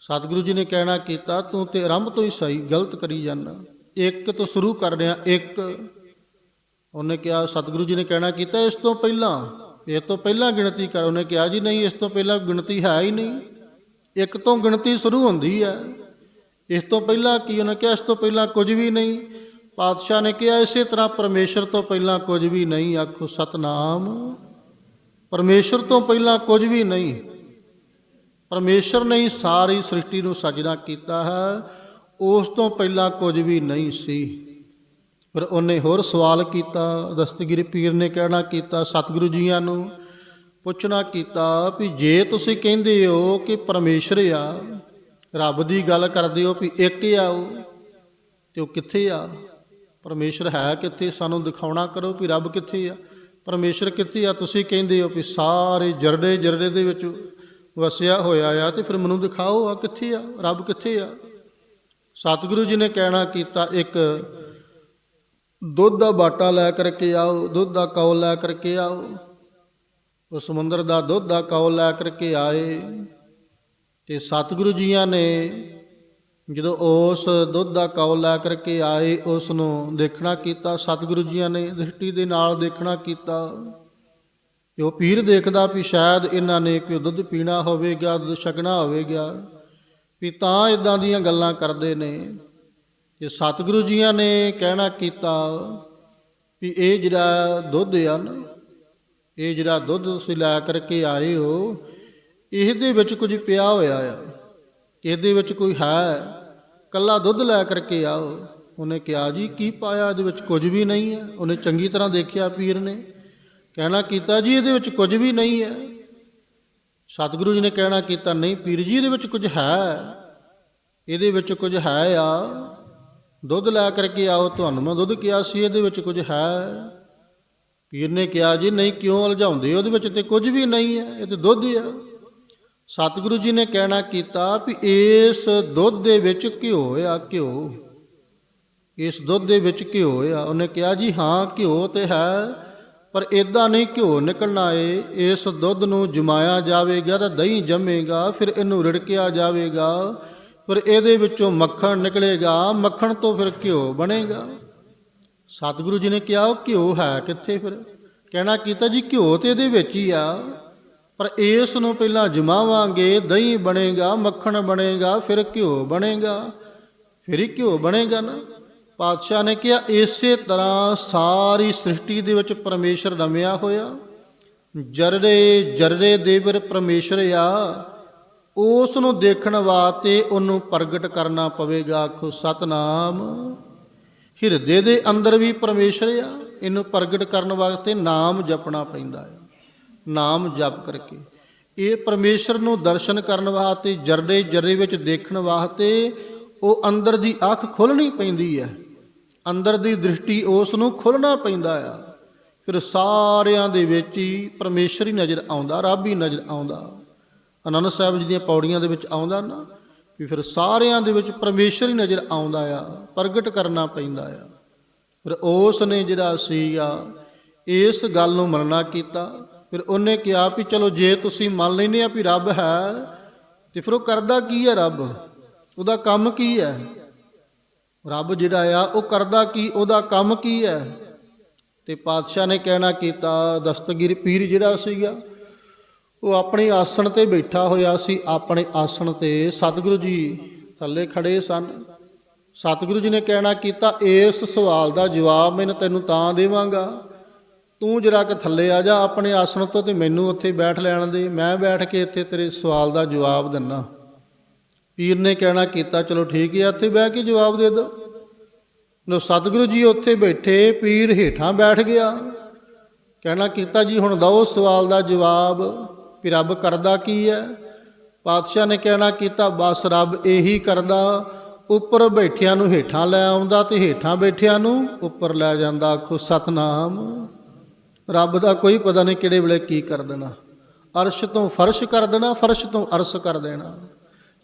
ਸਤਿਗੁਰੂ ਜੀ ਨੇ ਕਹਿਣਾ ਕੀਤਾ, ਤੂੰ ਤੇ ਆਰੰਭ ਤੋਂ ਹੀ ਸਹੀ, ਗਲਤ ਕਰੀ ਜਾਂਦਾ। ਇੱਕ ਤੋਂ ਸ਼ੁਰੂ ਕਰ ਰਿਹਾ ਇੱਕ। ਉਹਨੇ ਕਿਹਾ, ਸਤਿਗੁਰੂ ਜੀ ਨੇ ਕਹਿਣਾ ਕੀਤਾ, ਇਸ ਤੋਂ ਪਹਿਲਾਂ, ਇਹ ਤੋਂ ਪਹਿਲਾਂ ਗਿਣਤੀ ਕਰ। ਉਹਨੇ ਕਿਹਾ, ਜੀ ਨਹੀਂ, ਇਸ ਤੋਂ ਪਹਿਲਾਂ ਗਿਣਤੀ ਹੈ ਹੀ ਨਹੀਂ। ਇੱਕ ਤੋਂ ਗਿਣਤੀ ਸ਼ੁਰੂ ਹੁੰਦੀ ਹੈ। ਇਸ ਤੋਂ ਪਹਿਲਾਂ ਕੀ ਉਹਨੇ ਕਿਹਾ? ਇਸ ਤੋਂ ਪਹਿਲਾਂ ਕੁਝ ਵੀ ਨਹੀਂ। ਪਾਤਸ਼ਾਹ ਨੇ ਕਿਹਾ ਇਸੇ ਤਰ੍ਹਾਂ ਪਰਮੇਸ਼ਰ ਤੋਂ ਪਹਿਲਾਂ ਕੁਝ ਵੀ ਨਹੀਂ। ਆਖੋ, ਸਤਨਾਮ। ਪਰਮੇਸ਼ਰ ਤੋਂ ਪਹਿਲਾਂ ਕੁਝ ਵੀ ਨਹੀਂ। ਪਰਮੇਸ਼ਰ ਨੇ ਹੀ ਸਾਰੀ ਸ੍ਰਿਸ਼ਟੀ ਨੂੰ ਸਜਣਾ ਕੀਤਾ ਹੈ। ਉਸ ਤੋਂ ਪਹਿਲਾਂ ਕੁਝ ਵੀ ਨਹੀਂ ਸੀ। ਪਰ ਉਹਨੇ ਹੋਰ ਸਵਾਲ ਕੀਤਾ। ਦਸਤਗਿਰੀ ਪੀਰ ਨੇ ਕਹਿਣਾ ਕੀਤਾ, ਸਤਿਗੁਰੂ ਜੀਆਂ ਨੂੰ ਪੁੱਛਣਾ ਕੀਤਾ ਵੀ ਜੇ ਤੁਸੀਂ ਕਹਿੰਦੇ ਹੋ ਕਿ ਪਰਮੇਸ਼ਰ ਆ ਰੱਬ ਦੀ ਗੱਲ ਕਰਦੇ ਹੋ ਵੀ ਇੱਕ ਆ ਉਹ ਤੇ ਉਹ ਕਿੱਥੇ ਆ? ਪਰਮੇਸ਼ਰ ਹੈ ਕਿੱਥੇ? ਸਾਨੂੰ ਦਿਖਾਉਣਾ ਕਰੋ ਵੀ ਰੱਬ ਕਿੱਥੇ ਆ। ਪਰਮੇਸ਼ਰ ਕਿੱਥੇ ਆ? ਤੁਸੀਂ ਕਹਿੰਦੇ ਹੋ ਵੀ ਸਾਰੇ ਜਰਦੇ ਜਰਦੇ ਦੇ ਵਿੱਚ ਵਸਿਆ ਹੋਇਆ ਆ ਤੇ ਫਿਰ ਮੈਨੂੰ ਦਿਖਾਓ ਆ ਕਿੱਥੇ ਆ? ਰੱਬ ਕਿੱਥੇ ਆ? ਸਤਿਗੁਰੂ ਜੀ ਨੇ ਕਹਿਣਾ ਕੀਤਾ ਇੱਕ, ਦੁੱਧ ਦਾ ਬਾਟਾ ਲੈ ਕਰਕੇ ਆਓ, ਦੁੱਧ ਦਾ ਕੌਲ ਲੈ ਕਰਕੇ ਆਓ। ਉਹ ਸਮੁੰਦਰ ਦਾ ਦੁੱਧ ਦਾ ਕੌਲ ਲੈ ਕਰਕੇ ਆਏ। ਤੇ ਸਤਿਗੁਰੂ ਜੀਆਂ ਨੇ ਜਦੋਂ ਉਸ ਦੁੱਧ ਦਾ ਕੌਲ ਲੈ ਕਰਕੇ ਆਏ ਉਸ ਨੂੰ ਦੇਖਣਾ ਕੀਤਾ, ਸਤਿਗੁਰੂ ਜੀਆਂ ਨੇ ਦ੍ਰਿਸ਼ਟੀ ਦੇ ਨਾਲ ਦੇਖਣਾ ਕੀਤਾ। ਤੇ ਉਹ ਪੀਰ ਦੇਖਦਾ ਵੀ ਸ਼ਾਇਦ ਇਹਨਾਂ ਨੇ ਕੋਈ ਦੁੱਧ ਪੀਣਾ ਹੋਵੇਗਾ, ਦੁੱਧ ਛਕਣਾ ਹੋਵੇਗਾ। ਵੀ ਤਾਂ ਇਦਾਂ ਦੀਆਂ ਗੱਲਾਂ ਕਰਦੇ ਨੇ। ਤੇ ਸਤਿਗੁਰੂ ਜੀਆਂ ਨੇ ਕਹਿਣਾ ਕੀਤਾ ਵੀ ਇਹ ਜਿਹੜਾ ਦੁੱਧ ਆ ਨਾ, ਇਹ ਜਿਹੜਾ ਦੁੱਧ ਤੁਸੀਂ ਲੈ ਕਰਕੇ ਆਏ ਹੋ ਇਹਦੇ ਵਿੱਚ ਕੁਝ ਪਿਆ ਹੋਇਆ ਆ। ਇਹਦੇ ਵਿੱਚ ਕੋਈ ਹੈ, ਕੱਲਾ ਦੁੱਧ ਲੈ ਕਰਕੇ ਆਓ। ਉਹਨੇ ਕਿਹਾ, ਜੀ, ਕੀ ਪਾਇਆ? ਇਹਦੇ ਵਿੱਚ ਕੁਝ ਵੀ ਨਹੀਂ ਹੈ। ਉਹਨੇ ਚੰਗੀ ਤਰ੍ਹਾਂ ਦੇਖਿਆ ਪੀਰ ਨੇ। ਕਹਿਣਾ ਕੀਤਾ, ਜੀ, ਇਹਦੇ ਵਿੱਚ ਕੁਝ ਵੀ ਨਹੀਂ ਹੈ। ਸਤਿਗੁਰੂ ਜੀ ਨੇ ਕਹਿਣਾ ਕੀਤਾ, ਨਹੀਂ, ਪੀਰ ਜੀ, ਇਹਦੇ ਵਿੱਚ ਕੁਝ ਹੈ। ਇਹਦੇ ਵਿੱਚ ਕੁਝ ਹੈ ਆ। ਦੁੱਧ ਲੈ ਕਰਕੇ ਆਓ। ਤੁਹਾਨੂੰ ਮੈਂ ਦੁੱਧ ਕਿਹਾ ਸੀ, ਇਹਦੇ ਵਿੱਚ ਕੁਝ ਹੈ। ਪੀਰ ਨੇ ਕਿਹਾ, ਜੀ, ਨਹੀਂ, ਕਿਉਂ ਉਲਝਾਉਂਦੇ ਉਹਦੇ ਵਿੱਚ ਤੇ ਕੁਝ ਵੀ ਨਹੀਂ ਹੈ। ਇਹ ਤੇ ਦੁੱਧ ਹੀ ਆ। ਸਤਿਗੁਰੂ ਜੀ ਨੇ ਕਹਿਣਾ ਕੀਤਾ ਵੀ ਇਸ ਦੁੱਧ ਦੇ ਵਿੱਚ ਘਿਓ ਆ, ਘਿਓ। ਇਸ ਦੁੱਧ ਦੇ ਵਿੱਚ ਘਿਓ ਆ। ਉਹਨੇ ਕਿਹਾ ਜੀ, ਹਾਂ, ਘਿਓ ਤੇ ਹੈ, ਪਰ ਇਦਾਂ ਨਹੀਂ ਘਿਓ ਨਿਕਲਣਾ ਏ। ਇਸ ਦੁੱਧ ਨੂੰ ਜਮਾਇਆ ਜਾਵੇਗਾ ਤਾਂ ਦਹੀਂ ਜੰਮੇਗਾ, ਫਿਰ ਇਹਨੂੰ ਰਿੜਕਿਆ ਜਾਵੇਗਾ, ਫਿਰ ਇਹਦੇ ਵਿੱਚੋਂ ਮੱਖਣ ਨਿਕਲੇਗਾ, ਮੱਖਣ ਤੋਂ ਫਿਰ ਘਿਓ ਬਣੇਗਾ। ਸਤਿਗੁਰੂ ਜੀ ਨੇ ਕਿਹਾ, ਉਹ ਘਿਓ ਹੈ ਕਿੱਥੇ ਫਿਰ? ਕਹਿਣਾ ਕੀਤਾ ਜੀ, ਘਿਓ ਤੇ ਇਹਦੇ ਵਿੱਚ ਹੀ ਆ। ਪਰ ਇਸ ਨੂੰ ਪਹਿਲਾਂ ਜਮਾਵਾਂਗੇ, ਦਹੀਂ ਬਣੇਗਾ, ਮੱਖਣ ਬਣੇਗਾ, ਫਿਰ ਘਿਓ ਬਣੇਗਾ। ਫਿਰ ਹੀ ਘਿਓ ਬਣੇਗਾ ਨਾ। ਪਾਤਸ਼ਾਹ ਨੇ ਕਿਹਾ, ਇਸੇ ਤਰ੍ਹਾਂ ਸਾਰੀ ਸ੍ਰਿਸ਼ਟੀ ਦੇ ਵਿੱਚ ਪਰਮੇਸ਼ਰ ਰਮਿਆ ਹੋਇਆ। ਜਰਰੇ ਜਰਰੇ ਦੇਵਰ ਵਿੱਚ ਪਰਮੇਸ਼ਰ ਆ। ਉਸ ਨੂੰ ਦੇਖਣ ਵਾਸਤੇ ਉਹਨੂੰ ਪ੍ਰਗਟ ਕਰਨਾ ਪਵੇਗਾ, ਆਖੋ, ਸਤਨਾਮ। ਹਿਰਦੇ ਦੇ ਅੰਦਰ ਵੀ ਪਰਮੇਸ਼ਰ ਆ। ਇਹਨੂੰ ਪ੍ਰਗਟ ਕਰਨ ਵਾਸਤੇ ਨਾਮ ਜਪਣਾ ਪੈਂਦਾ ਹੈ ਨਾਮ ਜਪ ਕਰਕੇ। ਇਹ ਪਰਮੇਸ਼ਰ ਨੂੰ ਦਰਸ਼ਨ ਕਰਨ ਵਾਸਤੇ, ਜਰਦੇ ਜਰੇ ਵਿੱਚ ਦੇਖਣ ਵਾਸਤੇ, ਉਹ ਅੰਦਰ ਦੀ ਅੱਖ ਖੋਲਣੀ ਪੈਂਦੀ ਹੈ। ਅੰਦਰ ਦੀ ਦ੍ਰਿਸ਼ਟੀ ਉਸ ਨੂੰ ਖੋਲਣਾ ਪੈਂਦਾ ਆ। ਫਿਰ ਸਾਰਿਆਂ ਦੇ ਵਿੱਚ ਹੀ ਪਰਮੇਸ਼ਰ ਹੀ ਨਜ਼ਰ ਆਉਂਦਾ, ਰੱਬ ਹੀ ਨਜ਼ਰ ਆਉਂਦਾ। ਆਨੰਦ ਸਾਹਿਬ ਜੀ ਦੀਆਂ ਪੌੜੀਆਂ ਦੇ ਵਿੱਚ ਆਉਂਦਾ ਨਾ, ਵੀ ਫਿਰ ਸਾਰਿਆਂ ਦੇ ਵਿੱਚ ਪਰਮੇਸ਼ਰ ਹੀ ਨਜ਼ਰ ਆਉਂਦਾ ਆ, ਪ੍ਰਗਟ ਕਰਨਾ ਪੈਂਦਾ ਆ। ਫਿਰ ਉਸ ਨੇ ਜਿਹੜਾ ਸੀ ਆ ਇਸ ਗੱਲ ਨੂੰ ਮੰਨਣਾ ਕੀਤਾ ਫਿਰ ਉਹਨੇ ਕਿਹਾ ਵੀ ਚਲੋ ਜੇ ਤੁਸੀਂ ਮੰਨ ਲੈਨੇ ਆ ਵੀ ਰੱਬ ਹੈ, ਤੇ ਫਿਰ ਉਹ ਕਰਦਾ ਕੀ ਹੈ ਰੱਬ? ਉਹਦਾ ਕੰਮ ਕੀ ਹੈ? ਰੱਬ ਜਿਹੜਾ ਆ, ਉਹ ਕਰਦਾ ਕੀ? ਉਹਦਾ ਕੰਮ ਕੀ ਹੈ? ਤੇ ਪਾਤਸ਼ਾਹ ਨੇ ਕਹਿਣਾ ਕੀਤਾ, ਦਸਤਗੀਰ ਪੀਰ ਜਿਹੜਾ ਸੀਗਾ, ਉਹ ਆਪਣੇ ਆਸਣ ਤੇ ਬੈਠਾ ਹੋਇਆ ਸੀ। ਆਪਣੇ ਆਸਣ ਤੇ ਸਤਿਗੁਰੂ ਜੀ ਥੱਲੇ ਖੜੇ ਸਨ। ਸਤਿਗੁਰੂ ਜੀ ਨੇ ਕਹਿਣਾ ਕੀਤਾ, ਇਸ ਸਵਾਲ ਦਾ ਜਵਾਬ ਮੈਂ ਤੈਨੂੰ ਤਾਂ ਦੇਵਾਂਗਾ। ਤੂੰ ਜਰਾ ਕਿ ਥੱਲੇ ਆ ਜਾ, ਆਪਣੇ ਆਸਣ ਤੋਂ ਤੇ ਮੈਨੂੰ ਉੱਥੇ ਬੈਠ ਲੈਣ ਦੇ। ਮੈਂ ਬੈਠ ਕੇ ਇੱਥੇ ਤੇਰੇ ਸਵਾਲ ਦਾ ਜਵਾਬ ਦਿੰਨਾ। ਪੀਰ ਨੇ ਕਹਿਣਾ, ਕੀਤਾ, ਚਲੋ ਠੀਕ ਹੈ ਇੱਥੇ ਬਹਿ ਕੇ ਜਵਾਬ ਦੇ ਦੋ। ਨੋ, ਸਤਿਗੁਰੂ ਜੀ ਉੱਥੇ ਬੈਠੇ, ਪੀਰ ਹੇਠਾਂ ਬੈਠ ਗਿਆ। ਕਹਿਣਾ, ਕੀਤਾ ਜੀ, ਹੁਣ ਦਓ ਸਵਾਲ ਦਾ ਜਵਾਬ, ਵੀ ਰੱਬ ਕਰਦਾ ਕੀ ਹੈ ਪਾਤਸ਼ਾਹ ਨੇ ਕਹਿਣਾ, ਕੀਤਾ, ਬਸ ਰੱਬ ਇਹੀ ਕਰਦਾ, ਉੱਪਰ ਬੈਠਿਆਂ ਨੂੰ ਹੇਠਾਂ ਲੈ ਆਉਂਦਾ ਤੇ ਹੇਠਾਂ ਬੈਠਿਆਂ ਨੂੰ ਉੱਪਰ ਲੈ ਜਾਂਦਾ। ਆਖੋ, ਸਤਨਾਮ। ਰੱਬ ਦਾ ਕੋਈ ਪਤਾ ਨਹੀਂ ਕਿਹੜੇ ਵੇਲੇ ਕੀ ਕਰ ਦੇਣਾ। ਅਰਸ਼ ਤੋਂ ਫਰਸ਼ ਕਰ ਦੇਣਾ, ਫਰਸ਼ ਤੋਂ ਅਰਸ਼ ਕਰ ਦੇਣਾ।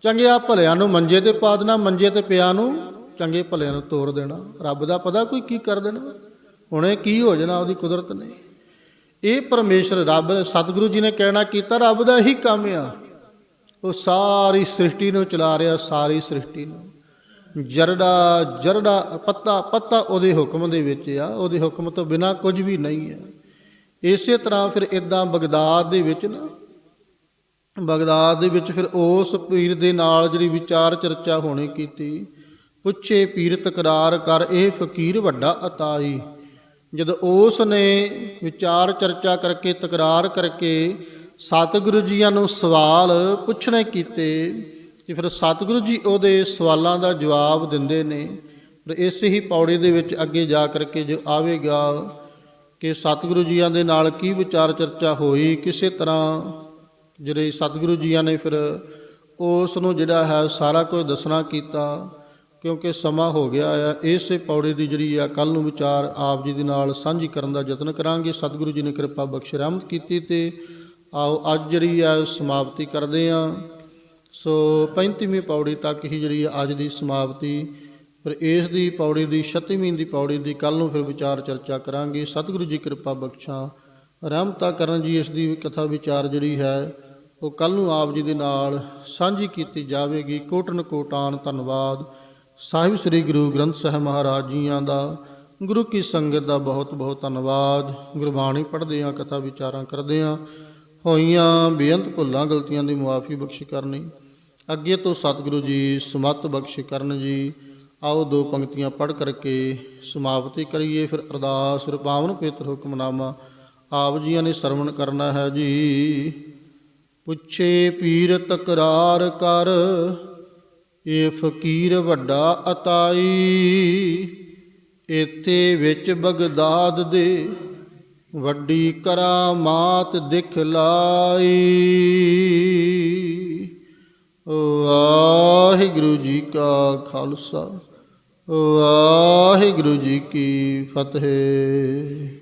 ਚੰਗਿਆ ਭਲਿਆਂ ਨੂੰ ਮੰਜੇ ਤੇ ਪਾ ਦੇਣਾ, ਮੰਜੇ ਤੇ ਪਿਆ ਨੂੰ ਚੰਗੇ ਭਲਿਆਂ ਨੂੰ ਤੋੜ ਦੇਣਾ। ਰੱਬ ਦਾ ਪਤਾ ਕੋਈ ਕੀ ਕਰ ਦੇਣਾ। ਹੁਣੇ ਕੀ ਹੋ ਜਾਣਾ, ਉਹਦੀ ਕੁਦਰਤ ਨੇ। ਇਹ ਪਰਮੇਸ਼ਰ ਰੱਬ, ਸਤਿਗੁਰੂ ਜੀ ਨੇ ਕਹਿਣਾ ਕੀਤਾ, ਰੱਬ ਦਾ ਹੀ ਕੰਮ ਆ। ਉਹ ਸਾਰੀ ਸ੍ਰਿਸ਼ਟੀ ਨੂੰ ਚਲਾ ਰਿਹਾ, ਸਾਰੀ ਸ੍ਰਿਸ਼ਟੀ ਨੂੰ। ਜਰੜਾ ਜਰੜਾ ਪੱਤਾ ਪੱਤਾ ਉਹਦੇ ਹੁਕਮ ਦੇ ਵਿੱਚ ਆ। ਉਹਦੇ ਹੁਕਮ ਤੋਂ ਬਿਨਾ ਕੁਝ ਵੀ ਨਹੀਂ ਹੈ ਇਸੇ ਤਰ੍ਹਾਂ ਫਿਰ ਇਦਾਂ ਬਗਦਾਦ ਦੇ ਵਿੱਚ ਨਾ, ਬਗਦਾਦ ਦੇ ਵਿੱਚ ਫਿਰ ਉਸ ਪੀਰ ਦੇ ਨਾਲ ਜਿਹੜੀ ਵਿਚਾਰ ਚਰਚਾ ਹੋਣੀ ਕੀਤੀ, ਪੁੱਛੇ ਪੀਰ ਤਕਰਾਰ ਕਰ, ਇਹ ਫਕੀਰ ਵੱਡਾ ਅਤਾਈ ਜਦ ਉਸ ਨੇ ਵਿਚਾਰ ਚਰਚਾ ਕਰਕੇ, ਤਕਰਾਰ ਕਰਕੇ ਸਤਿਗੁਰੂ ਜੀਆਂ ਨੂੰ ਸਵਾਲ ਪੁੱਛਣੇ ਕੀਤੇ ਕਿ ਫਿਰ ਸਤਿਗੁਰੂ ਜੀ ਉਹਦੇ ਸਵਾਲਾਂ ਦਾ ਜਵਾਬ ਦਿੰਦੇ ਨੇ, ਫਿਰ ਇਸ ਹੀ ਪੌੜੀ ਦੇ ਵਿੱਚ ਅੱਗੇ ਜਾ ਕਰਕੇ ਜੋ ਆਵੇਗਾ ਕਿ ਸਤਿਗੁਰੂ ਜੀਆਂ ਦੇ ਨਾਲ ਕੀ ਵਿਚਾਰ ਚਰਚਾ ਹੋਈ, ਕਿਸੇ ਤਰ੍ਹਾਂ ਜਿਹੜੇ ਸਤਿਗੁਰੂ ਜੀਆਂ ਨੇ ਫਿਰ ਉਸ ਨੂੰ ਜਿਹੜਾ ਹੈ ਸਾਰਾ ਕੁਝ ਦੱਸਣਾ ਕੀਤਾ, ਕਿਉਂਕਿ ਸਮਾਂ ਹੋ ਗਿਆ ਆ। ਇਸੇ ਪੌੜੀ ਦੀ ਜਿਹੜੀ ਆ ਕੱਲ ਨੂੰ ਵਿਚਾਰ ਆਪ ਜੀ ਦੇ ਨਾਲ ਸਾਂਝੀ ਕਰਨ ਦਾ ਯਤਨ ਕਰਾਂਗੇ। ਸਤਿਗੁਰੂ ਜੀ ਨੇ ਕਿਰਪਾ ਬਖਸ਼ ਰਹਿਮਤ ਕੀਤੀ ਤੇ ਆਓ ਅੱਜ ਜਿਹੜੀ ਆ, ਸਮਾਪਤੀ ਕਰਦੇ ਆ। ਸੋ 35ਵੀਂ ਪੌੜੀ ਤੱਕ ਹੀ ਜਿਹੜੀ ਆ, ਅੱਜ ਦੀ ਸਮਾਪਤੀ ਪਰ ਇਸ ਦੀ ਪੌੜੀ ਦੀ 36ਵੀਂ ਦੀ ਪੌੜੀ ਦੀ ਕੱਲ ਨੂੰ ਫਿਰ ਵਿਚਾਰ ਚਰਚਾ ਕਰਾਂਗੇ। ਸਤਿਗੁਰੂ ਜੀ ਕਿਰਪਾ ਬਖਸ਼ਾਂ। ਰਹਿਮਤਾ ਕਰਨ ਜੀ ਇਸ ਦੀ ਕਥਾ ਵਿਚਾਰ ਜਿਹੜੀ ਹੈ, ਉਹ ਕੱਲ ਨੂੰ ਆਪ ਜੀ ਦੇ ਨਾਲ ਸਾਂਝੀ ਕੀਤੀ ਜਾਵੇਗੀ। ਕੋਟਨ ਕੋਟਾਨ ਧੰਨਵਾਦ। ਸਾਹਿਬ ਸ੍ਰੀ ਗੁਰੂ ਗ੍ਰੰਥ ਸਾਹਿਬ ਮਹਾਰਾਜ ਜੀਆਂ ਦਾ। ਗੁਰੂ ਕੀ ਸੰਗਤ ਦਾ ਬਹੁਤ ਬਹੁਤ ਧੰਨਵਾਦ। ਗੁਰਬਾਣੀ ਪੜ੍ਹਦੇ ਆ ਕਥਾ ਵਿਚਾਰਾਂ ਕਰਦੇ ਆ ਹੋਈਆਂ ਬੇਅੰਤ ਭੁੱਲਾਂ, ਗਲਤੀਆਂ ਦੀ ਮੁਆਫੀ ਬਖਸ਼ ਕਰਨੀ। ਅੱਗੇ ਤੋਂ ਸਤਿਗੁਰੂ ਜੀ ਸਮਤ ਬਖਸ਼ ਕਰਨ ਜੀ। ਆਓ ਦੋ ਪੰਕਤੀਆਂ ਪੜ੍ਹ ਕਰਕੇ ਸਮਾਪਤੀ ਕਰੀਏ। ਫਿਰ ਅਰਦਾਸ, ਰਪਾਵਨ ਪੇਤਰ ਹੁਕਮਨਾਮਾ ਆਪ ਜੀਆਂ ਨੇ ਸਰਵਣ ਕਰਨਾ ਹੈ ਜੀ। ਪੁੱਛੇ ਪੀਰ ਤਕਰਾਰ ਕਰ ਇਹ ਫਕੀਰ ਵੱਡਾ ਅਤਾਈ ਇਥੇ ਵਿੱਚ ਬਗਦਾਦ ਦੇ, ਵੱਡੀ ਕਰਾਮਾਤ ਦਿਖਲਾਈ ਵਾਹਿਗੁਰੂ ਜੀ ਕਾ ਖਾਲਸਾ। ਵਾਹਿਗੁਰੂ ਜੀ ਕੀ ਫਤਿਹ।